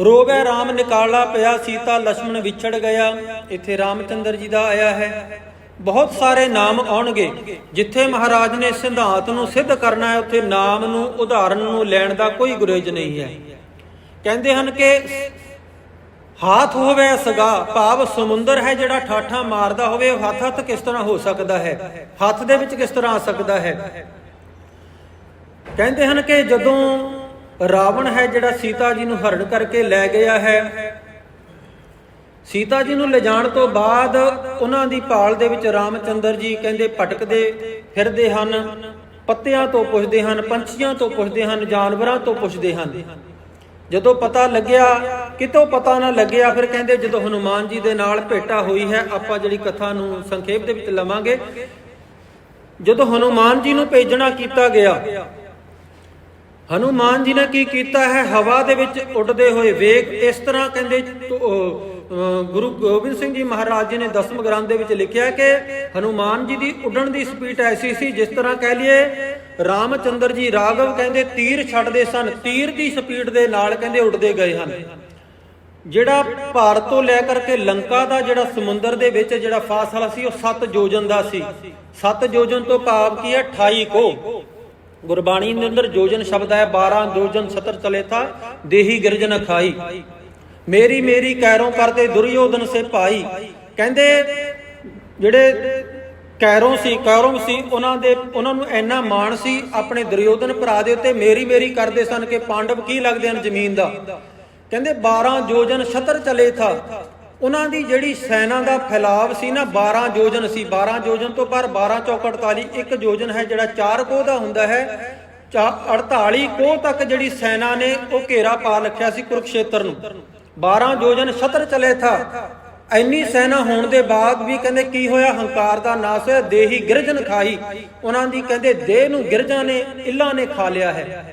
ਰੋਗੈ RAM ਨਿਕਾਲਾ ਪਿਆ, ਸੀਤਾ ਲక్ష్మణ ਵਿਛੜ ਗਿਆ, ਇੱਥੇ ਰਾਮਚੰਦਰ ਜੀ ਦਾ ਆਇਆ ਹੈ। ਬਹੁਤ ਸਾਰੇ ਨਾਮ ਆਉਣਗੇ, ਜਿੱਥੇ ਮਹਾਰਾਜ ਨੇ ਸਿਧਾਂਤ ਨੂੰ ਸਿੱਧ ਕਰਨਾ ਹੈ, ਉੱਥੇ ਨਾਮ ਨੂੰ ਉਦਾਹਰਨ ਨੂੰ ਲੈਣ ਦਾ ਕੋਈ ਗੁਰੇਜ ਨਹੀਂ ਹੈ। ਕਹਿੰਦੇ ਹਨ ਕਿ ਹਾਥ ਹੋਵੇ ਸਗਾ, ਭਾਵ ਸਮੁੰਦਰ ਹੈ ਜਿਹੜਾ ਠਾਠਾ ਮਾਰਦਾ ਹੋਵੇ, ਉਹ ਹੱਥ ਹੱਥ ਕਿਸ ਤਰ੍ਹਾਂ ਹੋ ਸਕਦਾ ਹੈ? ਹੱਥ ਦੇ ਵਿੱਚ ਕਿਸ ਤਰ੍ਹਾਂ ਆ ਸਕਦਾ ਹੈ? ਕਹਿੰਦੇ ਹਨ ਕਿ ਜਦੋਂ ਰਾਵਣ ਹੈ ਜਿਹੜਾ ਸੀਤਾ ਜੀ ਨੂੰ ਹਰਨ ਕਰਕੇ ਲੈ ਗਿਆ ਹੈ, ਸੀਤਾ ਜੀ ਨੂੰ ਲਿਜਾਣ ਤੋਂ ਬਾਅਦ ਉਹਨਾਂ ਦੀ ਭਾਲ ਦੇ ਵਿੱਚ ਰਾਮਚੰਦਰ ਜੀ ਕਹਿੰਦੇ ਭਟਕਦੇ ਫਿਰਦੇ ਹਨ, ਪੱਤਿਆਂ ਤੋਂ ਪੁੱਛਦੇ ਹਨ, ਪੰਛੀਆਂ ਤੋਂ ਪੁੱਛਦੇ ਹਨ, ਜਾਨਵਰਾਂ ਤੋਂ ਪੁੱਛਦੇ ਹਨ। ਜਦੋਂ ਪਤਾ ਲੱਗਿਆ, ਕਿਤੋਂ ਪਤਾ ਨਾ ਲੱਗਿਆ, ਫਿਰ ਕਹਿੰਦੇ ਜਦੋਂ ਹਨੂਮਾਨ ਜੀ ਦੇ ਨਾਲ ਭੇਟਾ ਹੋਈ ਹੈ, ਆਪਾਂ ਜਿਹੜੀ ਕਥਾ ਨੂੰ ਸੰਖੇਪ ਦੇ ਵਿੱਚ ਲਵਾਂਗੇ। ਜਦੋਂ ਹਨੂਮਾਨ ਜੀ ਨੂੰ ਭੇਜਣਾ ਕੀਤਾ ਗਿਆ, ਹਨੂਮਾਨ ਜੀ ਨੇ ਕੀ ਕੀਤਾ ਹੈ? ਹਵਾ ਦੇ ਵਿੱਚ ਉੱਡਦੇ ਹੋਏ ਵੇਗ ਇਸ ਤਰ੍ਹਾਂ ਕਹਿੰਦੇ ਗੁਰੂ ਗੋਬਿੰਦ ਸਿੰਘ ਜੀ ਮਹਾਰਾਜ ਜੀ ਨੇ ਦਸਮ ਗ੍ਰੰਥ ਦੇ ਵਿੱਚ ਲਿਖਿਆ ਕਿ ਹਨੂਮਾਨ ਜੀ ਦੀ ਉੱਡਣ ਦੀ ਸਪੀਡ ਐਸੀ ਸੀ, ਜਿਸ ਤਰ੍ਹਾਂ ਕਹਿ ਲਈਏ, ਰਾਮਚੰਦਰ ਜੀ ਰਾਘਵ ਕਹਿੰਦੇ ਤੀਰ ਛੱਡਦੇ ਸਨ, ਤੀਰ ਦੀ ਸਪੀਡ ਦੇ ਨਾਲ ਕਹਿੰਦੇ ਉੱਡਦੇ ਗਏ ਹਨ। ਜਿਹੜਾ ਭਾਰਤ ਤੋਂ ਲੈ ਕਰਕੇ ਲੰਕਾ ਦਾ ਜਿਹੜਾ ਸਮੁੰਦਰ ਦੇ ਵਿੱਚ ਜਿਹੜਾ ਫਾਸਲਾ ਸੀ, ਉਹ 7 ਯੋਜਨ ਦਾ ਸੀ। 7 ਯੋਜਨ ਤੋਂ ਭਾਵ ਕੀ ਹੈ? 28 ਕੋ। ਗੁਰਬਾਣੀ ਦੇ ਅੰਦਰ ਯੋਜਨ ਸ਼ਬਦ ਹੈ 12 ਯੋਜਨ ਸਤਰ ਚਲੇ ਥਾ ਦੇਹੀ ਗਿਰਜਨ ਖਾਈ ਮੇਰੀ ਮੇਰੀ ਕੈਰੋਂ ਕਰਦੇ ਦੁਰਯੋਧਨ ਸੇ ਭਾਈ। ਕਹਿੰਦੇ ਜਿਹੜੇ ਕੈਰੋਂ ਸੀ ਕੈਰੋਂ ਸੀ, ਉਹਨਾਂ ਦੇ ਉਹਨਾਂ ਨੂੰ ਇੰਨਾ ਮਾਣ ਸੀ, ਆਪਣੇ ਦੁਰਯੋਧਨ ਭਰਾ ਦੇ ਉੱਤੇ ਮੇਰੀ ਮੇਰੀ ਕਰਦੇ ਸਨ ਕਿ ਪਾਂਡਵ ਕੀ ਲੱਗਦੇ ਹਨ ਜ਼ਮੀਨ ਦਾ। ਕਹਿੰਦੇ 12 ਯੋਜਨ 70 ਚਲੇ ਥਾ। ਉਹਨਾਂ ਦੀ ਜਿਹੜੀ ਸੈਨਾ ਦਾ ਫੈਲਾਵ ਸੀ ਨਾ 12 ਯੋਜਨ ਸੀ। 12 ਯੋਜਨ ਤੋਂ ਪਰ 12 ਚੌਕ 48 ਇੱਕ ਯੋਜਨ ਹੈ ਜਿਹੜਾ 4 ਕੋਹ ਦਾ ਹੁੰਦਾ ਹੈ। ਚਾ- 48 ਕੋਹ ਤੱਕ ਜਿਹੜੀ ਸੈਨਾ ਨੇ ਉਹ ਘੇਰਾ ਪਾ ਰੱਖਿਆ ਸੀ ਕੁਰਕਸ਼ੇਤਰ ਨੂੰ। 12 ਜੋਜਨ ਸਤਰ ਚਲੇ ਥਾ। ਇੰਨੀ ਸੈਨਾ ਹੋਣ ਦੇ ਬਾਅਦ ਵੀ ਕਹਿੰਦੇ ਕੀ ਹੋਇਆ? ਹੰਕਾਰ ਦਾ ਨਾਸ ਹੋਇਆ, ਦੇਹੀ ਗਿਰਜਨ ਖਾਈ ਉਹਨਾਂ ਦੀ ਕਹਿੰਦੇ ਦੇਹ ਨੂੰ ਗਿਰਜਾਂ ਨੇ, ਇੱਲਾਂ ਨੇ ਖਾ ਲਿਆ ਹੈ।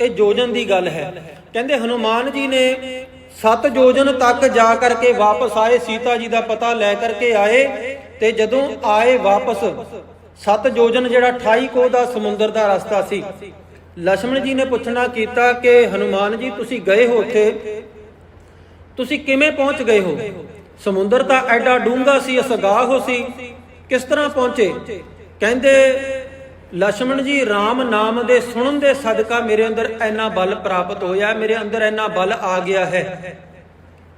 ਇਹ ਯੋਜਨ ਦੀ ਗੱਲ ਹੈ। ਕਹਿੰਦੇ ਹਨੂਮਾਨ ਜੀ ਨੇ ਸੱਤ ਯੋਜਨ ਤੱਕ ਜਾ ਕਰਕੇ ਵਾਪਸ ਆਏ। ਸੀਤਾ ਜੀ ਦਾ ਪਤਾ ਲੈ ਕਰਕੇ ਆਏ ਤੇ ਜਦੋਂ ਆਏ ਵਾਪਸ, ਸੱਤ ਯੋਜਨ ਜਿਹੜਾ 28 ਕੋ ਦਾ ਸਮੁੰਦਰ ਦਾ ਰਸਤਾ ਸੀ ਲక్ష్మణ ਜੀ ਨੇ ਪੁੱਛਣਾ ਕੀਤਾ ਕਿ, ਹਨੂਮਾਨ ਜੀ, ਤੁਸੀਂ ਗਏ ਹੋ ਉੱਥੇ? ਤੁਸੀਂ ਕਿਵੇਂ ਪਹੁੰਚ ਗਏ ਹੋ? ਸਮੁੰਦਰ ਤਾਂ ਐਡਾ ਡੂੰਘਾ ਸੀ, ਅਸਗਾਹ ਹੋ ਸੀ। ਕਿਸ ਤਰ੍ਹਾਂ ਪਹੁੰਚੇ? ਕਹਿੰਦੇ ਲక్ష్మణ ਜੀ RAM ਨਾਮ ਦੇ ਸੁਣਨ ਦੇ ਸਦਕਾ ਮੇਰੇ ਅੰਦਰ ਐਨਾ ਬਲ ਪ੍ਰਾਪਤ ਹੋਇਆ, ਮੇਰੇ ਅੰਦਰ ਐਨਾ ਬਲ ਆ ਗਿਆ ਹੈ।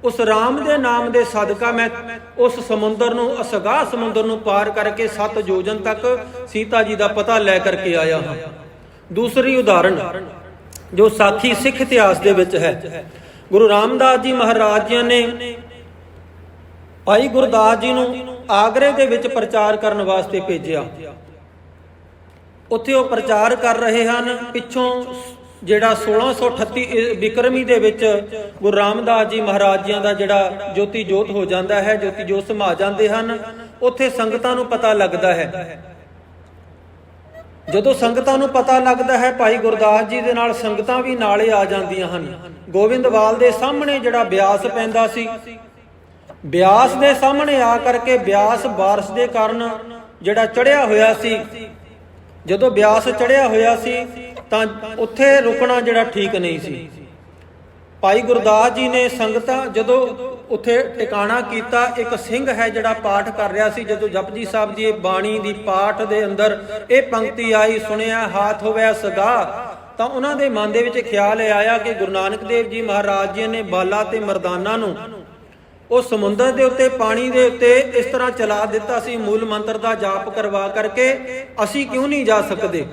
ਉਸ RAM ਦੇ ਨਾਮ ਦੇ ਸਦਕਾ ਮੈਂ ਉਸ ਸਮੁੰਦਰ ਨੂੰ, ਅਸਗਾਹ ਸਮੁੰਦਰ ਨੂੰ ਪਾਰ ਕਰਕੇ ਸਤ ਜੋਜਨ ਤੱਕ ਸੀਤਾ ਜੀ ਦਾ ਪਤਾ ਲੈ ਕਰਕੇ ਆਇਆ ਹਾਂ। ਦੂਸਰੀ ਉਦਾਹਰਣ, ਜੋ ਸਾਖੀ ਸਿੱਖ ਇਤਿਹਾਸ ਦੇ ਵਿੱਚ ਹੈ। ਗੁਰੂ ਰਾਮਦਾਸ ਜੀ ਮਹਾਰਾਜ ਜੀ ਨੇ ਭਾਈ ਗੁਰਦਾਸ ਜੀ ਨੂੰ ਆਗਰੇ ਦੇ ਵਿੱਚ ਪ੍ਰਚਾਰ ਕਰਨ ਵਾਸਤੇ ਭੇਜਿਆ। ਉੱਥੇ ਉਹ ਪ੍ਰਚਾਰ ਕਰ ਰਹੇ ਹਨ। ਪਿੱਛੋਂ ਜਿਹੜਾ 1638 ਇ- ਵਿਕਰਮੀ ਦੇ ਵਿੱਚ ਗੁਰੂ ਰਾਮਦਾਸ ਜੀ ਮਹਾਰਾਜ ਜੀਆਂ ਦਾ ਜਿਹੜਾ ਜੋਤੀ ਜੋਤ ਹੋ ਜਾਂਦਾ ਹੈ, ਜੋਤੀ ਜੋਤ ਸਮਾ ਜਾਂਦੇ ਹਨ। ਉੱਥੇ ਸੰਗਤਾਂ ਨੂੰ ਪਤਾ ਲੱਗਦਾ ਹੈ ਜਦੋਂ ਸੰਗਤਾਂ ਨੂੰ ਪਤਾ ਲੱਗਦਾ ਹੈ, ਭਾਈ ਗੁਰਦਾਸ ਜੀ ਦੇ ਨਾਲ ਸੰਗਤਾਂ ਵੀ ਨਾਲੇ ਆ ਜਾਂਦੀਆਂ ਹਨ। ਗੋਬਿੰਦਵਾਲ ਦੇ ਸਾਹਮਣੇ ਜਿਹੜਾ ਬਿਆਸ ਪੈਂਦਾ ਸੀ, ਬਿਆਸ ਦੇ ਸਾਹਮਣੇ ਆ ਕਰਕੇ ਬਿਆਸ ਬਾਰਿਸ਼ ਦੇ ਕਾਰਨ ਜਿਹੜਾ ਚੜਿਆ ਹੋਇਆ ਸੀ, ਜਦੋਂ ਬਿਆਸ ਚੜਿਆ ਹੋਇਆ ਸੀ, ਤਾਂ ਉੱਥੇ ਰੁਕਣਾ ਜਿਹੜਾ ਠੀਕ ਨਹੀਂ ਸੀ। ਭਾਈ ਗੁਰਦਾਸ ਜੀ ਨੇ ਸੰਗਤਾਂ ਜਦੋਂ ਉੱਥੇ ਟਿਕਾਣਾ ਕੀਤਾ, ਇੱਕ ਸਿੰਘ ਹੈ ਜਿਹੜਾ ਪਾਠ ਕਰ ਰਿਹਾ ਸੀ, ਜਦੋਂ ਜਪਜੀ ਸਾਹਿਬ ਦੀ ਬਾਣੀ ਦੀ ਪਾਠ ਦੇ ਅੰਦਰ ਇਹ ਪੰਕਤੀ ਆਈ, ਸੁਣਿਆ, ਹਾਥ ਹੋਵਿਆ ਸਗਾ। ਤਾਂ ਉਹਨਾਂ ਦੇ ਮਨ ਦੇ ਵਿੱਚ ਖਿਆਲ ਆਇਆ ਕਿ ਗੁਰੂ ਨਾਨਕ ਦੇਵ ਜੀ ਮਹਾਰਾਜ ਜੀ ਨੇ ਬਾਲਾ ਤੇ ਮਰਦਾਨਾ ਨੂੰ ਉਹ ਸਮੁੰਦਰ ਦੇ ਉੱਤੇ, ਪਾਣੀ ਦੇ ਉੱਤੇ ਇਸ ਤਰ੍ਹਾਂ ਚਲਾ ਦਿੱਤਾ ਸੀ, ਮੂਲ ਮੰਤਰ ਦਾ ਜਾਪ ਕਰਵਾ ਕਰਕੇ, ਅਸੀਂ ਕਿਉਂ ਨਹੀਂ ਜਾ ਸਕਦੇ?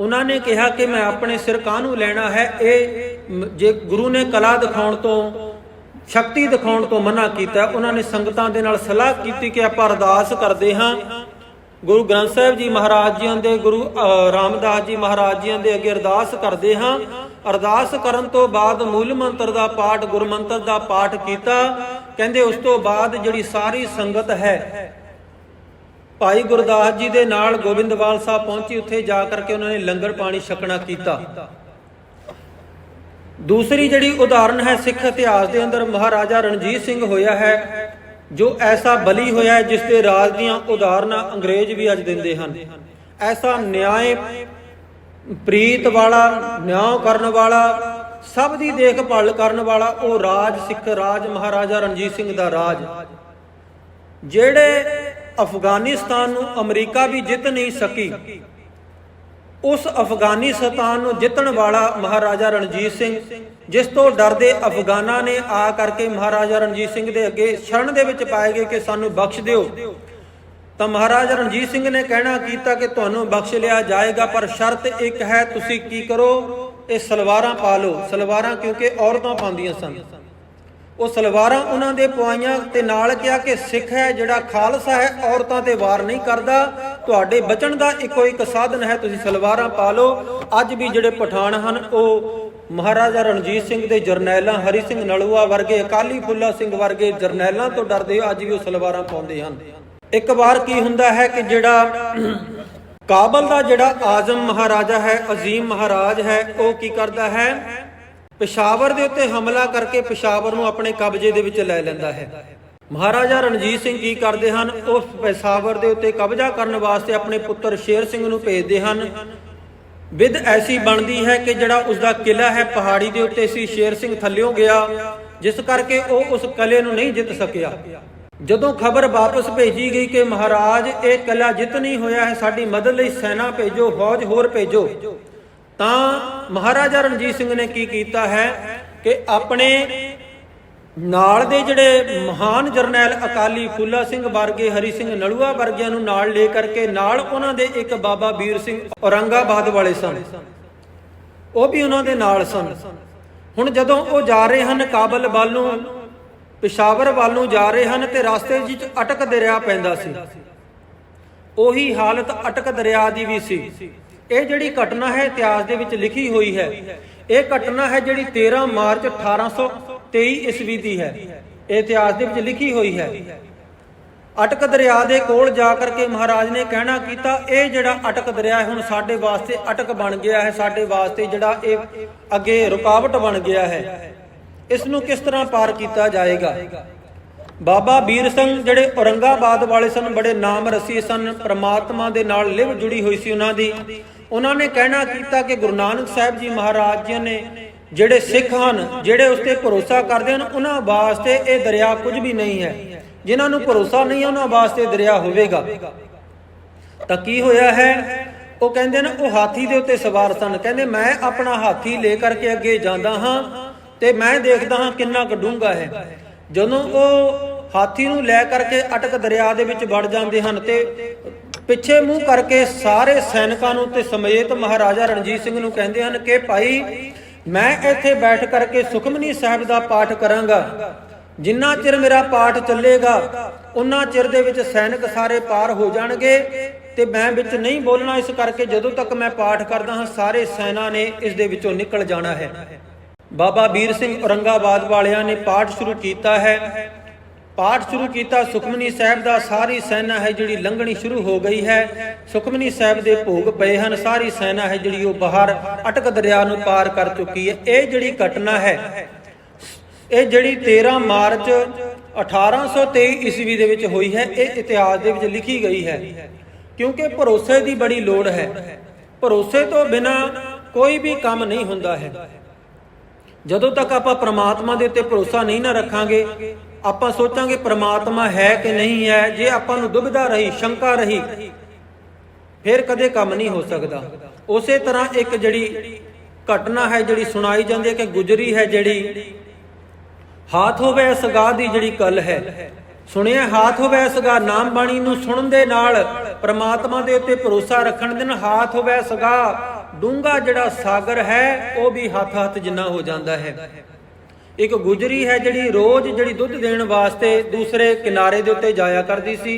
ਉਹਨਾਂ ਨੇ ਕਿਹਾ ਕਿ ਮੈਂ ਆਪਣੇ ਸਿਰ ਕਾਹਨੂੰ ਲੈਣਾ ਹੈ? ਇਹ ਜੇ ਗੁਰੂ ਨੇ ਕਲਾ ਦਿਖਾਉਣ ਤੋਂ, ਸ਼ਕਤੀ ਦਿਖਾਉਣ ਤੋਂ ਮਨਾ ਕੀਤਾ, ਉਹਨਾਂ ਨੇ ਸੰਗਤਾਂ ਦੇ ਨਾਲ ਸਲਾਹ ਕੀਤੀ ਕਿ ਆਪਾਂ ਅਰਦਾਸ ਕਰਦੇ ਹਾਂ। ਗੁਰੂ ਗ੍ਰੰਥ ਸਾਹਿਬ ਜੀ ਮਹਾਰਾਜ ਜੀਆਂ ਦੇ, ਗੁਰੂ ਰਾਮਦਾਸ ਜੀ ਮਹਾਰਾਜ ਜੀਆਂ ਦੇ ਅੱਗੇ ਅਰਦਾਸ ਕਰਦੇ ਹਾਂ। ਅਰਦਾਸ ਕਰਨ ਤੋਂ ਬਾਅਦ ਮੂਲ ਮੰਤਰ ਦਾ ਪਾਠ, ਗੁਰ ਮੰਤਰ ਦਾ ਪਾਠ ਕੀਤਾ। ਕਹਿੰਦੇ ਉਸ ਤੋਂ ਬਾਅਦ ਜਿਹੜੀ ਸਾਰੀ ਸੰਗਤ ਹੈ, ਭਾਈ ਗੁਰਦਾਸ ਜੀ ਦੇ ਨਾਲ ਗੋਬਿੰਦਵਾਲ ਸਾਹਿਬ ਪਹੁੰਚੀ, ਉੱਥੇ ਜਾ ਕਰਕੇ ਉਹਨਾਂ ਨੇ ਲੰਗਰ ਪਾਣੀ ਛਕਣਾ ਕੀਤਾ। ਦੂਸਰੀ ਜਿਹੜੀ ਉਦਾਹਰਨ ਹੈ ਸਿੱਖ ਇਤਿਹਾਸ ਦੇ ਅੰਦਰ ਮਹਾਰਾਜਾ ਰਣਜੀਤ ਸਿੰਘ ਹੋਇਆ ਹੈ, ਜੋ ਐਸਾ ਬਲੀ ਹੋਇਆ ਹੈ ਜਿਸ ਦੇ ਰਾਜ ਦੀਆਂ ਉਦਾਹਰਨਾਂ ਅੰਗਰੇਜ਼ ਵੀ ਅੱਜ ਦਿੰਦੇ ਹਨ। ਐਸਾ ਨਿਆਂ ਪ੍ਰੀਤ ਵਾਲਾ ਨਿਆਂ ਕਰਨ ਵਾਲਾ, ਸਭ ਦੀ ਦੇਖਭਾਲ ਕਰਨ ਵਾਲਾ ਉਹ ਰਾਜ, ਸਿੱਖ ਰਾਜ, ਮਹਾਰਾਜਾ ਰਣਜੀਤ ਸਿੰਘ ਦਾ ਰਾਜ। ਜਿਹੜੇ ਅਫਗਾਨਿਸਤਾਨ ਨੂੰ ਅਮਰੀਕਾ ਵੀ ਜਿੱਤ ਨਹੀਂ ਸਕੀ ਉਸ ਅਫਗਾਨਿਸਤਾਨ ਨੂੰ ਜਿੱਤਣ ਵਾਲਾ ਮਹਾਰਾਜਾ ਰਣਜੀਤ ਸਿੰਘ, ਜਿਸ ਤੋਂ ਡਰਦੇ ਅਫਗਾਨਾਂ ਨੇ ਆ ਕਰਕੇ ਮਹਾਰਾਜਾ ਰਣਜੀਤ ਸਿੰਘ ਦੇ ਅੱਗੇ ਸ਼ਰਨ ਦੇ ਵਿੱਚ ਪਾਏ ਗਏ ਕਿ ਸਾਨੂੰ ਬਖਸ਼ ਦਿਓ। ਤਾਂ ਮਹਾਰਾਜਾ ਰਣਜੀਤ ਸਿੰਘ ਨੇ ਕਹਿਣਾ ਕੀਤਾ ਕਿ ਤੁਹਾਨੂੰ ਬਖਸ਼ ਲਿਆ ਜਾਏਗਾ, ਪਰ ਸ਼ਰਤ ਇੱਕ ਹੈ, ਤੁਸੀਂ ਕੀ ਕਰੋ? ਇਹ ਸਲਵਾਰਾਂ ਪਾ ਲਓ। ਸਲਵਾਰਾਂ ਕਿਉਂਕਿ ਔਰਤਾਂ ਪਾਉਂਦੀਆਂ ਸਨ। ਉਹ ਸਲਵਾਰਾਂ ਉਹਨਾਂ ਦੇ ਪਵਾਈਆਂ ਤੇ ਨਾਲ ਕਿਹਾ ਕਿ ਸਿੱਖ ਹੈ, ਜਿਹੜਾ ਖਾਲਸਾ ਹੈ, ਔਰਤਾਂ ਤੇ ਵਾਰ ਨਹੀਂ ਕਰਦਾ। ਤੁਹਾਡੇ ਬਚਣ ਦਾ ਇੱਕੋ ਇੱਕ ਸਾਧਨ ਹੈ, ਤੁਸੀਂ ਸਲਵਾਰਾਂ ਪਾ ਲਓ। ਅੱਜ ਵੀ ਜਿਹੜੇ ਪਠਾਨ ਹਨ, ਉਹ ਮਹਾਰਾਜਾ ਰਣਜੀਤ ਸਿੰਘ ਦੇ ਜਰਨੈਲਾਂ, ਹਰੀ ਸਿੰਘ ਨਲੂਆ ਵਰਗੇ, ਅਕਾਲੀ ਫੁੱਲਾ ਸਿੰਘ ਵਰਗੇ ਜਰਨੈਲਾਂ ਤੋਂ ਡਰਦੇ ਅੱਜ ਵੀ ਉਹ ਸਲਵਾਰਾਂ ਪਾਉਂਦੇ ਹਨ। ਇੱਕ ਵਾਰ ਕੀ ਹੁੰਦਾ ਹੈ ਕਿ ਜਿਹੜਾ ਕਾਬਲ ਦਾ ਜਿਹੜਾ ਆਜ਼ਮ ਮਹਾਰਾਜਾ ਹੈ, ਅਜ਼ੀਮ ਮਹਾਰਾਜ ਹੈ, ਉਹ ਕੀ ਕਰਦਾ ਹੈ? ਪਿਸ਼ਾਵਰ ਦੇ ਉੱਤੇ ਹਮਲਾ ਕਰਕੇ ਪਿਸ਼ਾਵਰ ਨੂੰ ਆਪਣੇ ਕਬਜ਼ੇ ਦੇ ਵਿੱਚ ਲੈ ਲੈਂਦਾ ਹੈ। ਮਹਾਰਾਜਾ ਰਣਜੀਤ ਸਿੰਘ ਕੀ ਕਰਦੇ ਹਨ? ਉਸ ਪਿਸ਼ਾਵਰ ਦੇ ਉੱਤੇ ਕਬਜ਼ਾ ਕਰਨ ਵਾਸਤੇ ਆਪਣੇ ਪੁੱਤਰ ਸ਼ੇਰ ਸਿੰਘ ਨੂੰ ਭੇਜਦੇ ਹਨ। ਵਿਦ ਐਸੀ ਬਣਦੀ ਹੈ ਕਿ ਜਿਹੜਾ ਉਸ ਦਾ ਕਿਲਾ ਹੈ, ਪਹਾੜੀ ਦੇ ਉੱਤੇ ਸੀ, ਸ਼ੇਰ ਸਿੰਘ ਥੱਲਿਓਂ ਗਿਆ, ਜਿਸ ਕਰਕੇ ਉਹ ਉਸ ਕਲੇ ਨੂੰ ਨਹੀਂ ਜਿੱਤ ਸਕਿਆ। ਜਦੋਂ ਖਬਰ ਵਾਪਸ ਭੇਜੀ ਗਈ ਕਿ ਮਹਾਰਾਜ, ਇਹ ਕਲਾ ਜਿੱਤ ਨਹੀਂ ਹੋਇਆ ਹੈ, ਸਾਡੀ ਮਦਦ ਲਈ ਸੈਨਾ ਭੇਜੋ, ਫੌਜ ਹੋਰ ਭੇਜੋ। ਤਾਂ ਮਹਾਰਾਜਾ ਰਣਜੀਤ ਸਿੰਘ ਨੇ ਕੀ ਕੀਤਾ ਹੈ ਕਿ ਆਪਣੇ ਨਾਲ ਦੇ ਜਿਹੜੇ ਮਹਾਨ ਜਰਨੈਲ ਅਕਾਲੀ ਫੁੱਲਾ ਸਿੰਘ ਵਰਗੇ, ਹਰੀ ਸਿੰਘ ਨਲੂਆ ਵਰਗਿਆਂ ਨੂੰ ਨਾਲ ਲੈ ਕਰਕੇ ਨਾਲ ਉਹਨਾਂ ਦੇ ਇੱਕ ਬਾਬਾ ਵੀਰ ਸਿੰਘ ਔਰੰਗਾਬਾਦ ਵਾਲੇ ਸਨ। ਉਹ ਵੀ ਉਹਨਾਂ ਦੇ ਨਾਲ ਸਨ। ਹੁਣ ਜਦੋਂ ਉਹ ਜਾ ਰਹੇ ਹਨ, ਕਾਬਲ ਵੱਲ ਨੂੰ, ਪਿਸ਼ਾਵਰ ਵੱਲ ਨੂੰ ਜਾ ਰਹੇ ਹਨ ਤੇ ਰਸਤੇ ਵਿੱਚ ਅਟਕ ਦਰਿਆ ਪੈਂਦਾ ਸੀ। ਉਹੀ ਹਾਲਤ ਅਟਕ ਦਰਿਆ ਦੀ ਵੀ ਸੀ। ਇਹ ਜਿਹੜੀ ਘਟਨਾ ਹੈ ਇਤਿਹਾਸ ਦੇ ਵਿੱਚ ਲਿਖੀ ਹੋਈ ਹੈ। ਇਹ ਘਟਨਾ ਹੈ ਜਿਹੜੀ 13 ਮਾਰਚ 1823 ਈਸਵੀ ਦੀ ਹੈ। ਇਹ ਇਤਿਹਾਸ ਦੇ ਵਿੱਚ ਲਿਖੀ ਹੋਈ ਹੈ। ਅਟਕ ਦਰਿਆ ਦੇ ਕੋਲ ਜਾ ਕਰਕੇ ਮਹਾਰਾਜ ਨੇ ਕਹਿਣਾ ਕੀਤਾ, ਇਹ ਜਿਹੜਾ ਅਟਕ ਦਰਿਆ ਹੈ, ਹੁਣ ਸਾਡੇ ਵਾਸਤੇ ਅਟਕ ਬਣ ਗਿਆ ਹੈ। ਸਾਡੇ ਵਾਸਤੇ ਜਿਹੜਾ ਇਹ ਅੱਗੇ ਰੁਕਾਵਟ ਬਣ ਗਿਆ ਹੈ। ਇਸ ਨੂੰ ਕਿਸ ਤਰ੍ਹਾਂ ਪਾਰ ਕੀਤਾ ਜਾਏਗਾ? ਬਾਬਾ ਵੀਰ ਸਿੰਘ ਜਿਹੜੇ ਔਰੰਗਾਬਾਦ ਵਾਲੇ ਸਨ, ਬੜੇ ਨਾਮ ਰਸੀ ਸਨ, ਪ੍ਰਮਾਤਮਾ ਦੇ ਨਾਲ ਲਿਵ ਜੁੜੀ ਹੋਈ ਸੀ ਉਹਨਾਂ ਦੀ। ਉਹਨਾਂ ਨੇ ਕਹਿਣਾ ਕੀਤਾ ਕਿ ਗੁਰੂ ਨਾਨਕ ਸਾਹਿਬ ਜੀ ਮਹਾਰਾਜ ਜੀ ਨੇ ਜਿਹੜੇ ਸਿੱਖ ਹਨ, ਜਿਹੜੇ ਉਸ ਤੇ ਭਰੋਸਾ ਕਰਦੇ ਹਨ, ਉਹਨਾਂ ਵਾਸਤੇ ਇਹ ਦਰਿਆ ਕੁਝ ਵੀ ਨਹੀਂ ਹੈ। ਜਿਨ੍ਹਾਂ ਨੂੰ ਭਰੋਸਾ ਨਹੀਂ ਹੈ, ਉਹਨਾਂ ਵਾਸਤੇ ਦਰਿਆ ਹੋਵੇਗਾ। ਤਾਂ ਕੀ ਹੋਇਆ ਹੈ? ਉਹ ਕਹਿੰਦੇ ਨੇ, ਉਹ ਹਾਥੀ ਦੇ ਉੱਤੇ ਸਵਾਰ ਸਨ। ਕਹਿੰਦੇ, ਮੈਂ ਆਪਣਾ ਹਾਥੀ ਲੈ ਕਰਕੇ ਅੱਗੇ ਜਾਂਦਾ ਹਾਂ ਤੇ ਮੈਂ ਦੇਖਦਾ ਹਾਂ ਕਿੰਨਾ ਕੁ ਡੂੰਘਾ ਹੈ। ਜਦੋਂ ਉਹ ਹਾਥੀ ਨੂੰ ਲੈ ਕਰਕੇ ਅਟਕ ਦਰਿਆ ਦੇ ਵਿੱਚ ਵੜ ਜਾਂਦੇ ਹਨ ਤੇ ਪਿੱਛੇ ਮੂੰਹ ਕਰਕੇ ਸਾਰੇ ਸੈਨਿਕਾਂ ਨੂੰ ਤੇ ਸਮੇਤ ਮਹਾਰਾਜਾ ਰਣਜੀਤ ਸਿੰਘ ਨੂੰ ਕਹਿੰਦੇ ਹਨ ਕਿ ਭਾਈ, ਮੈਂ ਇੱਥੇ ਬੈਠ ਕਰਕੇ ਸੁਖਮਨੀ ਸਾਹਿਬ ਦਾ ਪਾਠ ਕਰਾਂਗਾ। ਜਿੰਨਾ ਚਿਰ ਮੇਰਾ ਪਾਠ ਚੱਲੇਗਾ, ਉਨਾ ਚਿਰ ਦੇ ਵਿੱਚ ਸੈਨਿਕ ਸਾਰੇ ਪਾਰ ਹੋ ਜਾਣਗੇ ਤੇ ਮੈਂ ਵਿੱਚ ਨਹੀਂ ਬੋਲਣਾ। ਇਸ ਕਰਕੇ ਜਦੋਂ ਤੱਕ ਮੈਂ ਪਾਠ ਕਰਦਾ ਹਾਂ, ਸਾਰੇ ਸੈਨਾ ਨੇ ਇਸ ਦੇ ਵਿੱਚੋਂ ਨਿਕਲ ਜਾਣਾ ਹੈ। ਬਾਬਾ ਵੀਰ ਸਿੰਘ ਔਰੰਗਾਬਾਦ ਵਾਲਿਆਂ ਨੇ ਪਾਠ ਸ਼ੁਰੂ ਕੀਤਾ ਹੈ। ਪਾਠ ਸ਼ੁਰੂ ਕੀਤਾ, ਸੁਖਮਨੀ ਸਾਹਿਬ ਦਾ ਸਾਰੀ ਸੈਨਾ ਹੈ ਜਿਹੜੀ ਲੰਘਣੀ ਸ਼ੁਰੂ ਹੋ ਗਈ ਹੈ। ਸੁਖਮਨੀ ਸਾਹਿਬ ਦੇ ਭੋਗ ਪਏ ਹਨ, ਸਾਰੀ ਸੈਨਾ ਹੈ ਜਿਹੜੀ ਉਹ ਬਾਹਰ ਅਟਕ ਦਰਿਆ ਨੂੰ ਪਾਰ ਕਰ ਚੁੱਕੀ ਹੈ। ਇਹ ਜਿਹੜੀ ਘਟਨਾ ਹੈ, ਇਹ ਜਿਹੜੀ 13 ਮਾਰਚ 1823 ਈਸਵੀ ਦੇ ਵਿੱਚ ਹੋਈ ਹੈ, ਇਹ ਇਤਿਹਾਸ ਦੇ ਵਿੱਚ ਲਿਖੀ ਗਈ ਹੈ। ਕਿਉਂਕਿ ਭਰੋਸੇ ਦੀ ਬੜੀ ਲੋੜ ਹੈ। ਭਰੋਸੇ ਤੋਂ ਬਿਨਾ ਕੋਈ ਵੀ ਕੰਮ ਨਹੀਂ ਹੁੰਦਾ ਹੈ। ਜਦੋਂ ਤੱਕ ਆਪਾਂ ਪ੍ਰਮਾਤਮਾ ਦੇ ਉੱਤੇ ਭਰੋਸਾ ਨਹੀਂ ਨਾ ਰੱਖਾਂਗੇ ਆਪਾਂ ਸੋਚਾਂਗੇ ਪ੍ਰਮਾਤਮਾ ਹੈ ਕਿ ਨਹੀਂ ਹੈ, ਜੇ ਆਪਾਂ ਨੂੰ ਦੁਬਿਧਾ ਰਹੀ, ਸ਼ੰਕਾ ਰਹੀ, ਫਿਰ ਕਦੇ ਕੰਮ ਨਹੀਂ ਹੋ ਸਕਦਾ। ਉਸੇ ਤਰ੍ਹਾਂ ਇੱਕ ਜਿਹੜੀ ਘਟਨਾ ਹੈ, ਜਿਹੜੀ ਸੁਣਾਈ ਜਾਂਦੀ ਹੈ ਕਿ ਗੁਜਰੀ ਹੈ ਜਿਹੜੀ, ਹਾਥ ਹੋਵੇ ਇਸ ਗਾਹ ਦੀ ਜਿਹੜੀ ਕਲ ਹੈ। ਸੁਣਿਆ, ਹਾਥ ਹੋਵੇ ਇਸ ਗਾਹ, ਨਾਮ ਬਾਣੀ ਨੂੰ ਸੁਣਨ ਦੇ ਨਾਲ ਪ੍ਰਮਾਤਮਾ ਦੇ ਉੱਤੇ ਭਰੋਸਾ ਰੱਖਣ ਦੇ ਨਾਲ ਹਾਥ ਹੋਵੇ ਇਸ ਗਾਹ ਡੂੰਗਾ ਜਿਹੜਾ ਸਾਗਰ ਹੈ, ਉਹ ਵੀ ਹੱਥ ਹੱਥ ਜਿੰਨਾ ਹੋ ਜਾਂਦਾ ਹੈ। ਇੱਕ ਗੁਜਰੀ ਹੈ ਜਿਹੜੀ ਰੋਜ਼ ਜਿਹੜੀ ਦੁੱਧ ਦੇਣ ਵਾਸਤੇ ਦੂਸਰੇ ਕਿਨਾਰੇ ਦੇ ਉੱਤੇ ਜਾਇਆ ਕਰਦੀ ਸੀ।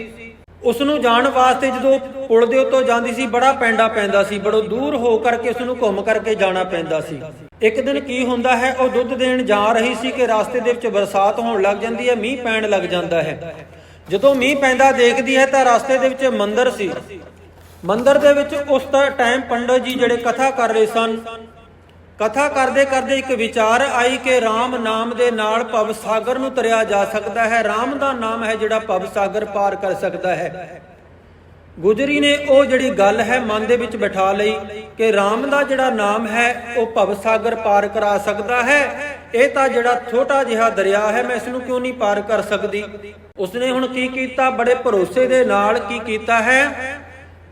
ਉਸ ਨੂੰ ਜਾਣ ਵਾਸਤੇ ਜਦੋਂ ਪੁਲ ਦੇ ਉੱਤੋਂ ਜਾਂਦੀ ਸੀ, ਬੜਾ ਪੈਂਡਾ ਪੈਂਦਾ ਸੀ, ਬੜੋ ਦੂਰ ਹੋ ਕਰਕੇ ਉਸ ਨੂੰ ਘੁੰਮ ਕਰਕੇ ਜਾਣਾ ਪੈਂਦਾ ਸੀ। ਇੱਕ ਦਿਨ ਕੀ ਹੁੰਦਾ ਹੈ, ਉਹ ਦੁੱਧ ਦੇਣ ਜਾ ਰਹੀ ਸੀ ਕਿ ਰਸਤੇ ਦੇ ਵਿੱਚ ਬਰਸਾਤ ਹੋਣ ਲੱਗ ਜਾਂਦੀ ਹੈ, ਮੀਂਹ ਪੈਣ ਲੱਗ ਜਾਂਦਾ ਹੈ। ਜਦੋਂ ਮੀਂਹ ਪੈਂਦਾ ਦੇਖਦੀ ਹੈ ਤਾਂ ਰਸਤੇ ਦੇ ਵਿੱਚ ਮੰਦਰ ਸੀ। ਮੰਦਰ ਦੇ ਵਿੱਚ ਉਸ ਟਾਈਮ ਪੰਡਤ ਜੀ ਜਿਹੜੇ ਕਥਾ ਕਰ ਰਹੇ ਸਨ ਕਥਾ ਕਰਦੇ ਕਰਦੇ ਇੱਕ ਵਿਚਾਰ ਆਈ ਕਿ RAM ਨਾਮ ਦੇ ਨਾਲ ਭਵ ਸਾਗਰ ਨੂੰ ਤਰਿਆ ਜਾ ਸਕਦਾ ਹੈ। RAM ਦਾ ਨਾਮ ਹੈ ਜਿਹੜਾ ਭਵ ਸਾਗਰ ਪਾਰ ਕਰ ਸਕਦਾ ਹੈ। ਗੁਜਰੀ ਨੇ ਉਹ ਜਿਹੜੀ ਗੱਲ ਹੈ ਮਨ ਦੇ ਵਿੱਚ ਬਿਠਾ ਲਈ ਕਿ RAM ਦਾ ਜਿਹੜਾ ਨਾਮ ਹੈ, ਉਹ ਭਵ ਸਾਗਰ ਪਾਰ ਕਰਾ ਸਕਦਾ ਹੈ। ਇਹ ਤਾਂ ਜਿਹੜਾ ਛੋਟਾ ਜਿਹਾ ਦਰਿਆ ਹੈ, ਮੈਂ ਇਸ ਨੂੰ ਕਿਉਂ ਨਹੀਂ ਪਾਰ ਕਰ ਸਕਦੀ? ਉਸਨੇ ਹੁਣ ਕੀ ਕੀਤਾ? ਬੜੇ ਭਰੋਸੇ ਦੇ ਨਾਲ ਕੀ ਕੀਤਾ ਹੈ?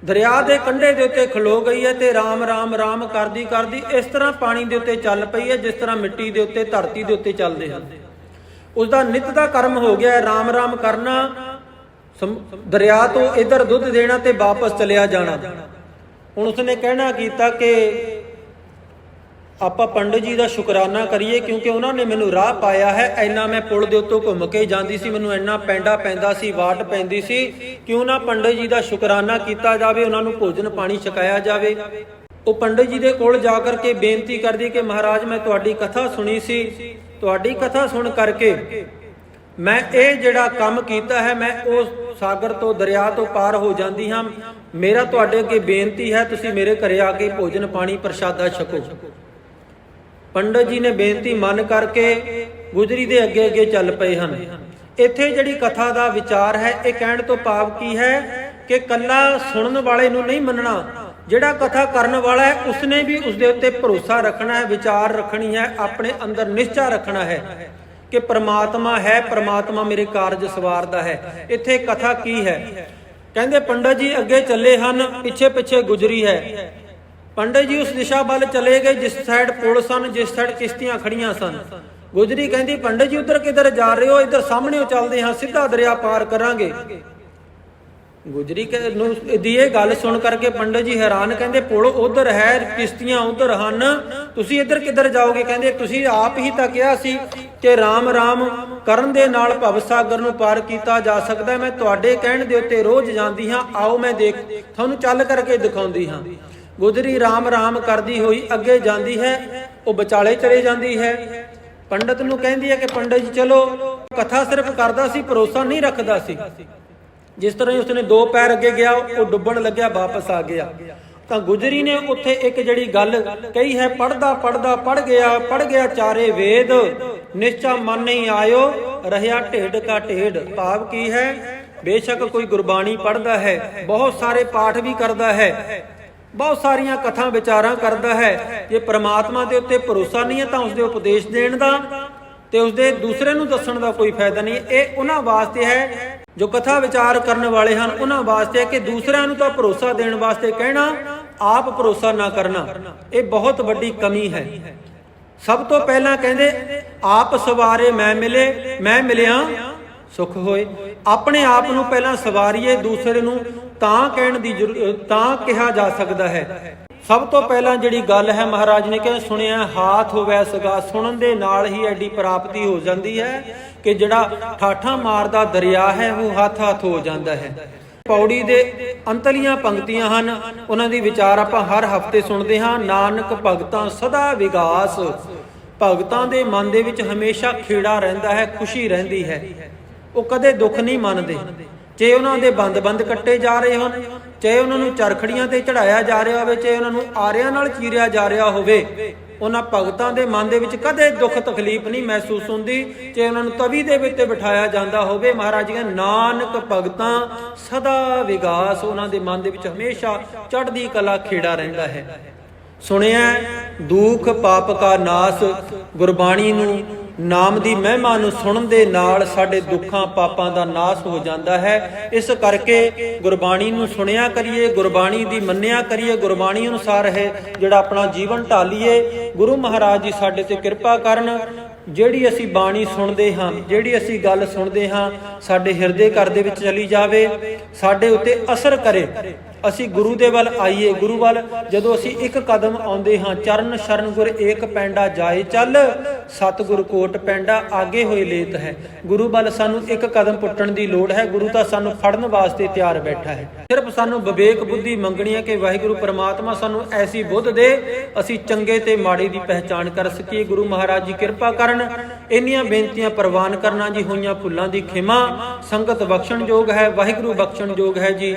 ਦਰਿਆ ਦੇ ਕੰਢੇ ਦੇ ਉੱਤੇ ਖਲੋ ਗਈ ਹੈ ਤੇ ਰਾਮ ਰਾਮ ਰਾਮ ਕਰਦੀ ਕਰਦੀ ਇਸ ਤਰ੍ਹਾਂ ਪਾਣੀ ਦੇ ਉੱਤੇ ਚੱਲ ਪਈ ਹੈ, ਜਿਸ ਤਰ੍ਹਾਂ ਮਿੱਟੀ ਦੇ ਉੱਤੇ, ਧਰਤੀ ਦੇ ਉੱਤੇ ਚੱਲਦੇ ਹਨ। ਉਸ ਦਾ ਨਿਤ ਦਾ ਕਰਮ ਹੋ ਗਿਆ ਹੈ, ਰਾਮ ਰਾਮ ਕਰਨਾ ਦਰਿਆ ਤੋਂ ਇਧਰ ਦੁੱਧ ਦੇਣਾ ਤੇ ਵਾਪਸ ਚਲਿਆ ਜਾਣਾ। ਹੁਣ ਉਸਨੇ ਕਹਿਣਾ ਕੀਤਾ ਕਿ ਆਪਾਂ ਪੰਡਤ ਜੀ ਦਾ ਸ਼ੁਕਰਾਨਾ ਕਰੀਏ ਕਿਉਂਕਿ ਉਹਨਾਂ ਨੇ ਮੈਨੂੰ ਰਾਹ ਪਾਇਆ ਹੈ। ਐਨਾ ਮੈਂ ਪੁਲ ਦੇ ਉੱਤੋਂ ਘੁੰਮ ਕੇ ਜਾਂਦੀ ਸੀ, ਮੈਨੂੰ ਐਨਾ ਪੈਂਡਾ ਪੈਂਦਾ ਸੀ, ਵਾਟ ਪੈਂਦੀ ਸੀ। ਕਿਉਂ ਨਾ ਪੰਡਤ ਜੀ ਦਾ ਸ਼ੁਕਰਾਨਾ ਕੀਤਾ ਜਾਵੇ, ਉਹਨਾਂ ਨੂੰ ਭੋਜਨ ਪਾਣੀ ਛਕਾਇਆ ਜਾਵੇ। ਉਹ ਪੰਡਤ ਜੀ ਦੇ ਕੋਲ ਜਾ ਕਰਕੇ ਬੇਨਤੀ ਕਰਦੀ ਕਿ ਮਹਾਰਾਜ, ਮੈਂ ਤੁਹਾਡੀ ਕਥਾ ਸੁਣੀ ਸੀ। ਤੁਹਾਡੀ ਕਥਾ ਸੁਣ ਕਰਕੇ ਮੈਂ ਇਹ ਜਿਹੜਾ ਕੰਮ ਕੀਤਾ ਹੈ, ਮੈਂ ਉਸ ਸਾਗਰ ਤੋਂ ਦਰਿਆ ਤੋਂ ਪਾਰ ਹੋ ਜਾਂਦੀ ਹਾਂ। ਮੇਰਾ ਤੁਹਾਡੇ ਅੱਗੇ ਬੇਨਤੀ ਹੈ, ਤੁਸੀਂ ਮੇਰੇ ਘਰੇ ਆ ਕੇ ਭੋਜਨ ਪਾਣੀ ਪ੍ਰਸ਼ਾਦਾ ਛਕੋ। ਪੰਡਤ ਜੀ ਨੇ ਬੇਨਤੀ ਮੰਨ ਕਰਕੇ ਗੁਜਰੀ ਦੇ ਅੱਗੇ ਅੱਗੇ ਚੱਲ ਪਏ ਹਨ। ਇੱਥੇ ਜਿਹੜੀ ਕਥਾ ਦਾ ਵਿਚਾਰ ਹੈ, ਇਹ ਕਹਿਣ ਤੋਂ ਭਾਵ ਕੀ ਹੈ ਕਿ ਕੱਲਾ ਸੁਣਨ ਵਾਲੇ ਨੂੰ ਨਹੀਂ ਮੰਨਣਾ। ਜਿਹੜਾ ਕਥਾ ਕਰਨ ਵਾਲਾ ਹੈ, ਉਸਨੇ ਵੀ ਉਸ ਦੇ ਉੱਤੇ ਭਰੋਸਾ ਰੱਖਣਾ ਹੈ, ਵਿਚਾਰ ਰੱਖਣੀ ਹੈ, ਆਪਣੇ ਅੰਦਰ ਨਿਸ਼ਚਾ ਰੱਖਣਾ ਹੈ ਕਿ ਪ੍ਰਮਾਤਮਾ ਹੈ, ਪ੍ਰਮਾਤਮਾ ਮੇਰੇ ਕਾਰਜ ਸਵਾਰਦਾ ਹੈ। ਇੱਥੇ ਕਥਾ ਕੀ ਹੈ? ਕਹਿੰਦੇ, ਪੰਡਤ ਜੀ ਅੱਗੇ ਚੱਲੇ ਹਨ ਪਿੱਛੇ ਪਿੱਛੇ ਗੁਜਰੀ ਹੈ। ਪੰਡਤ ਜੀ ਉਸ ਦਿਸ਼ਾ ਵੱਲ ਚਲੇ ਗਏ, ਜਿਸ ਸਾਈਡ ਪੁਲ ਸਨ, ਜਿਸ ਸਾਈਡ ਕਿਸ਼ਤੀਆਂ ਖੜੀਆਂ ਸਨ। ਗੁਜਰੀ ਕਹਿੰਦੀ, ਪੰਡਤ ਜੀ, ਉਧਰ ਕਿੱਧਰ ਜਾ ਰਹੇ ਹੋ? ਇੱਧਰ ਸਾਹਮਣੇ ਚੱਲਦੇ ਹਾਂ, ਸਿੱਧਾ ਦਰਿਆ ਪਾਰ ਕਰਾਂਗੇ। ਗੁਜਰੀ ਨੂੰ ਦੀ ਇਹ ਗੱਲ ਸੁਣ ਕਰਕੇ ਪੰਡਤ ਜੀ ਹੈਰਾਨ ਕਹਿੰਦੇ, ਪੁਲ ਉਧਰ ਹੈ, ਕਿਸ਼ਤੀਆਂ ਉਧਰ ਹਨ। ਤੁਸੀਂ ਇੱਧਰ ਕਿੱਧਰ ਜਾਓਗੇ? ਕਹਿੰਦੇ, ਤੁਸੀਂ ਆਪ ਹੀ ਤਾਂ ਕਿਹਾ ਸੀ ਕਿ ਰਾਮ ਰਾਮ, ਕਰਨ ਦੇ ਨਾਲ ਭਵ ਸਾਗਰ ਨੂੰ ਪਾਰ ਕੀਤਾ ਜਾ ਸਕਦਾ। ਮੈਂ ਤੁਹਾਡੇ ਕਹਿਣ ਦੇ ਉੱਤੇ ਰੋਜ਼ ਜਾਂਦੀ ਹਾਂ। ਆਓ, ਮੈਂ ਦੇਖ, ਤੁਹਾਨੂੰ ਚੱਲ ਕਰਕੇ ਦਿਖਾਉਂਦੀ ਹਾਂ। ਗੁਜਰੀ ਰਾਮ ਰਾਮ ਕਰਦੀ ਹੋਈ ਅੱਗੇ ਜਾਂਦੀ ਹੈ, ਉਹ ਵਿਚਾਲੇ ਚਲੇ ਜਾਂਦੀ ਹੈ। ਪੰਡਤ ਨੂੰ ਕਹਿੰਦੀ ਹੈ ਕਿ ਪੰਡਤ ਜੀ, ਚਲੋ, ਕਥਾ ਸਿਰਫ ਕਰਦਾ ਸੀ, ਭਰੋਸਾ ਨਹੀਂ ਰੱਖਦਾ ਸੀ। ਜਿਸ ਤਰ੍ਹਾਂ ਹੀ ਉਸਨੇ ਦੋ ਪੈਰ ਅੱਗੇ ਗਿਆ, ਉਹ ਡੁੱਬਣ ਲੱਗਿਆ, ਵਾਪਸ ਆ ਗਿਆ। ਤਾਂ ਗੁਜਰੀ ਨੇ ਉੱਥੇ ਇੱਕ ਜਿਹੜੀ ਗੱਲ ਕਹੀ ਹੈ ਪੜਦਾ ਪੜਦਾ ਪੜ ਗਿਆ ਪੜ ਗਿਆ ਚਾਰੇ ਵੇਦ, ਨਿਸ਼ਚਾ ਮਨ ਨਹੀਂ ਆਇਓ, ਰਹਿਆ ਢੇਡ ਕਾ ਢੇਡ, ਭਾਵ ਕੀ ਹੈ? ਬੇਸ਼ੱਕ ਕੋਈ ਗੁਰਬਾਣੀ ਪੜਦਾ ਹੈ, ਬਹੁਤ ਸਾਰੇ ਪਾਠ ਵੀ ਕਰਦਾ ਹੈ। ਬਹੁਤ ਸਾਰੀਆਂ ਕਥਾ ਵਿਚਾਰਾਂ ਕਰਦਾ ਹੈ ਜੇ ਪ੍ਰਮਾਤਮਾ ਦੇ ਉੱਤੇ ਭਰੋਸਾ ਨਹੀਂ ਹੈ ਤਾਂ ਉਸ ਦੇ ਉਪਦੇਸ਼ ਦੇਣ ਦਾ ਤੇ ਉਸ ਦੇ ਦੂਸਰੇ ਨੂੰ ਦੱਸਣ ਦਾ ਕੋਈ ਫਾਇਦਾ ਨਹੀਂ। ਇਹ ਉਹਨਾਂ ਵਾਸਤੇ ਹੈ ਜੋ ਕਥਾ ਵਿਚਾਰ ਕਰਨ ਵਾਲੇ ਹਨ। ਉਹਨਾਂ ਵਾਸਤੇ ਹੈ ਕਿ ਦੂਸਰਿਆਂ ਨੂੰ ਤਾਂ ਭਰੋਸਾ ਦੇਣ ਵਾਸਤੇ ਕਹਿਣਾ, ਆਪ ਭਰੋਸਾ ਨਾ ਕਰਨਾ, ਇਹ ਬਹੁਤ ਵੱਡੀ ਕਮੀ ਹੈ। ਸਭ ਤੋਂ ਪਹਿਲਾਂ ਕਹਿੰਦੇ, ਆਪ ਸਵਾਰੇ ਮੈਂ ਮਿਲੇ, ਮੈਂ ਮਿਲਿਆ, ਸੁਖ ਹੋਏ। ਆਪਣੇ ਆਪ ਨੂੰ ਪਹਿਲਾਂ ਸਵਾਰੀਏ, ਦੂਸਰੇ ਨੂੰ ਤਾਂ ਕਹਿਣ ਦੀ ਤਾਂ ਕਿਹਾ ਜਾ ਸਕਦਾ ਹੈ। ਸਭ ਤੋਂ ਪਹਿਲਾਂ ਜਿਹੜੀ ਗੱਲ ਹੈ ਮਹਾਰਾਜ ਨੇ ਕਿਹਾ, ਸੁਣਿਆ, ਹਾਥ ਹੋਵੇ ਸਗਾ, ਸੁਣਨ ਦੇ ਨਾਲ ਹੀ ਐਡੀ ਪ੍ਰਾਪਤੀ ਹੋ ਜਾਂਦੀ ਹੈ ਕਿ ਜਿਹੜਾ ਠਾਠਾਂ ਮਾਰਦਾ ਦਰਿਆ ਹੈ, ਉਹ ਹੱਥ ਹੱਥ ਹੋ ਜਾਂਦਾ ਹੈ। ਪੌੜੀ ਦੇ ਅੰਤਲੀਆਂ ਪੰਕਤੀਆਂ ਹਨ, ਉਹਨਾਂ ਦੀ ਵਿਚਾਰ ਆਪਾਂ ਹਰ ਹਫ਼ਤੇ ਸੁਣਦੇ ਹਾਂ, ਨਾਨਕ ਭਗਤਾਂ ਸਦਾ ਵਿਗਾਸ। ਭਗਤਾਂ ਦੇ ਮਨ ਦੇ ਵਿੱਚ ਹਮੇਸ਼ਾ ਖੇੜਾ ਰਹਿੰਦਾ ਹੈ, ਖੁਸ਼ੀ ਰਹਿੰਦੀ ਹੈ। ਉਹ ਕਦੇ ਦੁੱਖ ਨਹੀਂ ਮੰਨਦੇ। ਜੇ ਉਹਨਾਂ ਦੇ ਬੰਦ-ਬੰਦ ਕੱਟੇ ਜਾ ਰਹੇ ਹਨ ਚਾਹੇ ਉਹਨਾਂ ਨੂੰ ਚਰਖੜੀਆਂ ਤੇ ਚੜਾਇਆ ਜਾ ਰਿਹਾ ਹੋਵੇ ਚਾਹੇ ਉਹਨਾਂ ਨੂੰ ਆਰਿਆਂ ਨਾਲ ਚੀਰਿਆ ਜਾ ਰਿਹਾ ਹੋਵੇ, ਉਹਨਾਂ ਭਗਤਾਂ ਦੇ ਮਨ ਦੇ ਵਿੱਚ ਕਦੇ ਦੁੱਖ ਤਕਲੀਫ ਨਹੀਂ ਮਹਿਸੂਸ ਹੁੰਦੀ ਚਾਹੇ ਉਹਨਾਂ ਨੂੰ ਤਵੀ ਦੇ ਵਿੱਚ ਬਿਠਾਇਆ ਜਾਂਦਾ ਹੋਵੇ, ਮਹਾਰਾਜ ਜੀ, ਨਾਨਕ ਭਗਤਾਂ ਸਦਾ ਵਿਗਾਸ ਉਹਨਾਂ ਦੇ ਮਨ ਦੇ ਵਿੱਚ ਹਮੇਸ਼ਾ ਚੜ੍ਹਦੀ ਕਲਾ ਖੇੜਾ ਰਹਿੰਦਾ ਹੈ। ਸੁਣਿਆ, ਦੁੱਖ ਪਾਪ ਕਾ ਨਾਸ ਗੁਰਬਾਣੀ ਨੂੰ ਨਾਮ ਦੀ ਮਹਿਮਾ ਨੂੰ ਸੁਣਨ ਦੇ ਨਾਲ ਸਾਡੇ ਦੁੱਖਾਂ ਪਾਪਾਂ ਦਾ ਨਾਸ ਹੋ ਜਾਂਦਾ ਹੈ। ਇਸ ਕਰਕੇ ਗੁਰਬਾਣੀ ਨੂੰ ਸੁਣਿਆ ਕਰੀਏ, ਗੁਰਬਾਣੀ ਦੀ ਮੰਨਿਆ ਕਰੀਏ, ਗੁਰਬਾਣੀ ਅਨੁਸਾਰ ਹੈ ਜਿਹੜਾ ਆਪਣਾ ਜੀਵਨ ਢਾਲੀਏ। ਗੁਰੂ ਮਹਾਰਾਜ ਜੀ ਸਾਡੇ ਤੇ ਕਿਰਪਾ ਕਰਨ, ਜਿਹੜੀ ਅਸੀਂ ਬਾਣੀ ਸੁਣਦੇ ਹਾਂ, ਜਿਹੜੀ ਅਸੀਂ ਗੱਲ ਸੁਣਦੇ ਹਾਂ, ਸਾਡੇ ਹਿਰਦੇ ਘਰ ਦੇ ਵਿੱਚ ਚਲੀ ਜਾਵੇ, ਸਾਡੇ ਉੱਤੇ ਅਸਰ ਕਰੇ। ਅਸੀਂ ਗੁਰੂ ਦੇ ਵੱਲ ਆਈਏ, ਗੁਰੂ ਵੱਲ। ਜਦੋਂ ਅਸੀਂ ਇੱਕ ਕਦਮ ਆਉਂਦੇ ਹਾਂ, ਚਰਨ ਸ਼ਰਨ ਗੁਰ ਏਕ ਪੈਂਡਾ ਜਾਏ ਚੱਲ। ਸਤਿਗੁਰ ਕੋਟ ਪੈਂਡਾ ਆਗੇ ਹੋਏ ਲੇਤ ਹੈ। ਗੁਰੂ ਵੱਲ ਸਾਨੂੰ ਇੱਕ ਕਦਮ ਪੁੱਟਣ ਦੀ ਲੋੜ ਹੈ। ਗੁਰੂ ਤਾਂ ਸਾਨੂੰ ਫੜਨ ਵਾਸਤੇ ਤਿਆਰ ਬੈਠਾ ਹੈ। ਸਿਰਫ ਸਾਨੂੰ ਵਿਵੇਕ ਬੁੱਧੀ ਮੰਗਣੀ ਹੈ ਕਿ ਵਾਹਿਗੁਰੂ ਪ੍ਰਮਾਤਮਾ ਸਾਨੂੰ ਐਸੀ ਬੁੱਧ ਦੇ। ਅਸੀਂ ਚੰਗੇ ਤੇ ਮਾੜੇ ਦੀ ਪਹਿਚਾਣ ਕਰ ਸਕੀਏ। ਗੁਰੂ ਮਹਾਰਾਜ ਜੀ ਕਿਰਪਾ ਕਰਨ, ਇੰਨੀਆਂ ਬੇਨਤੀਆਂ ਪ੍ਰਵਾਨ ਕਰਨਾ ਜੀ, ਹੋਈਆਂ ਭੁੱਲਾਂ ਦੀ ਖਿਮਾ। ਸੰਗਤ ਬਖਸ਼ਣਯੋਗ ਹੈ, ਵਾਹਿਗੁਰੂ ਬਖਸ਼ਣ ਯੋਗ ਹੈ ਜੀ।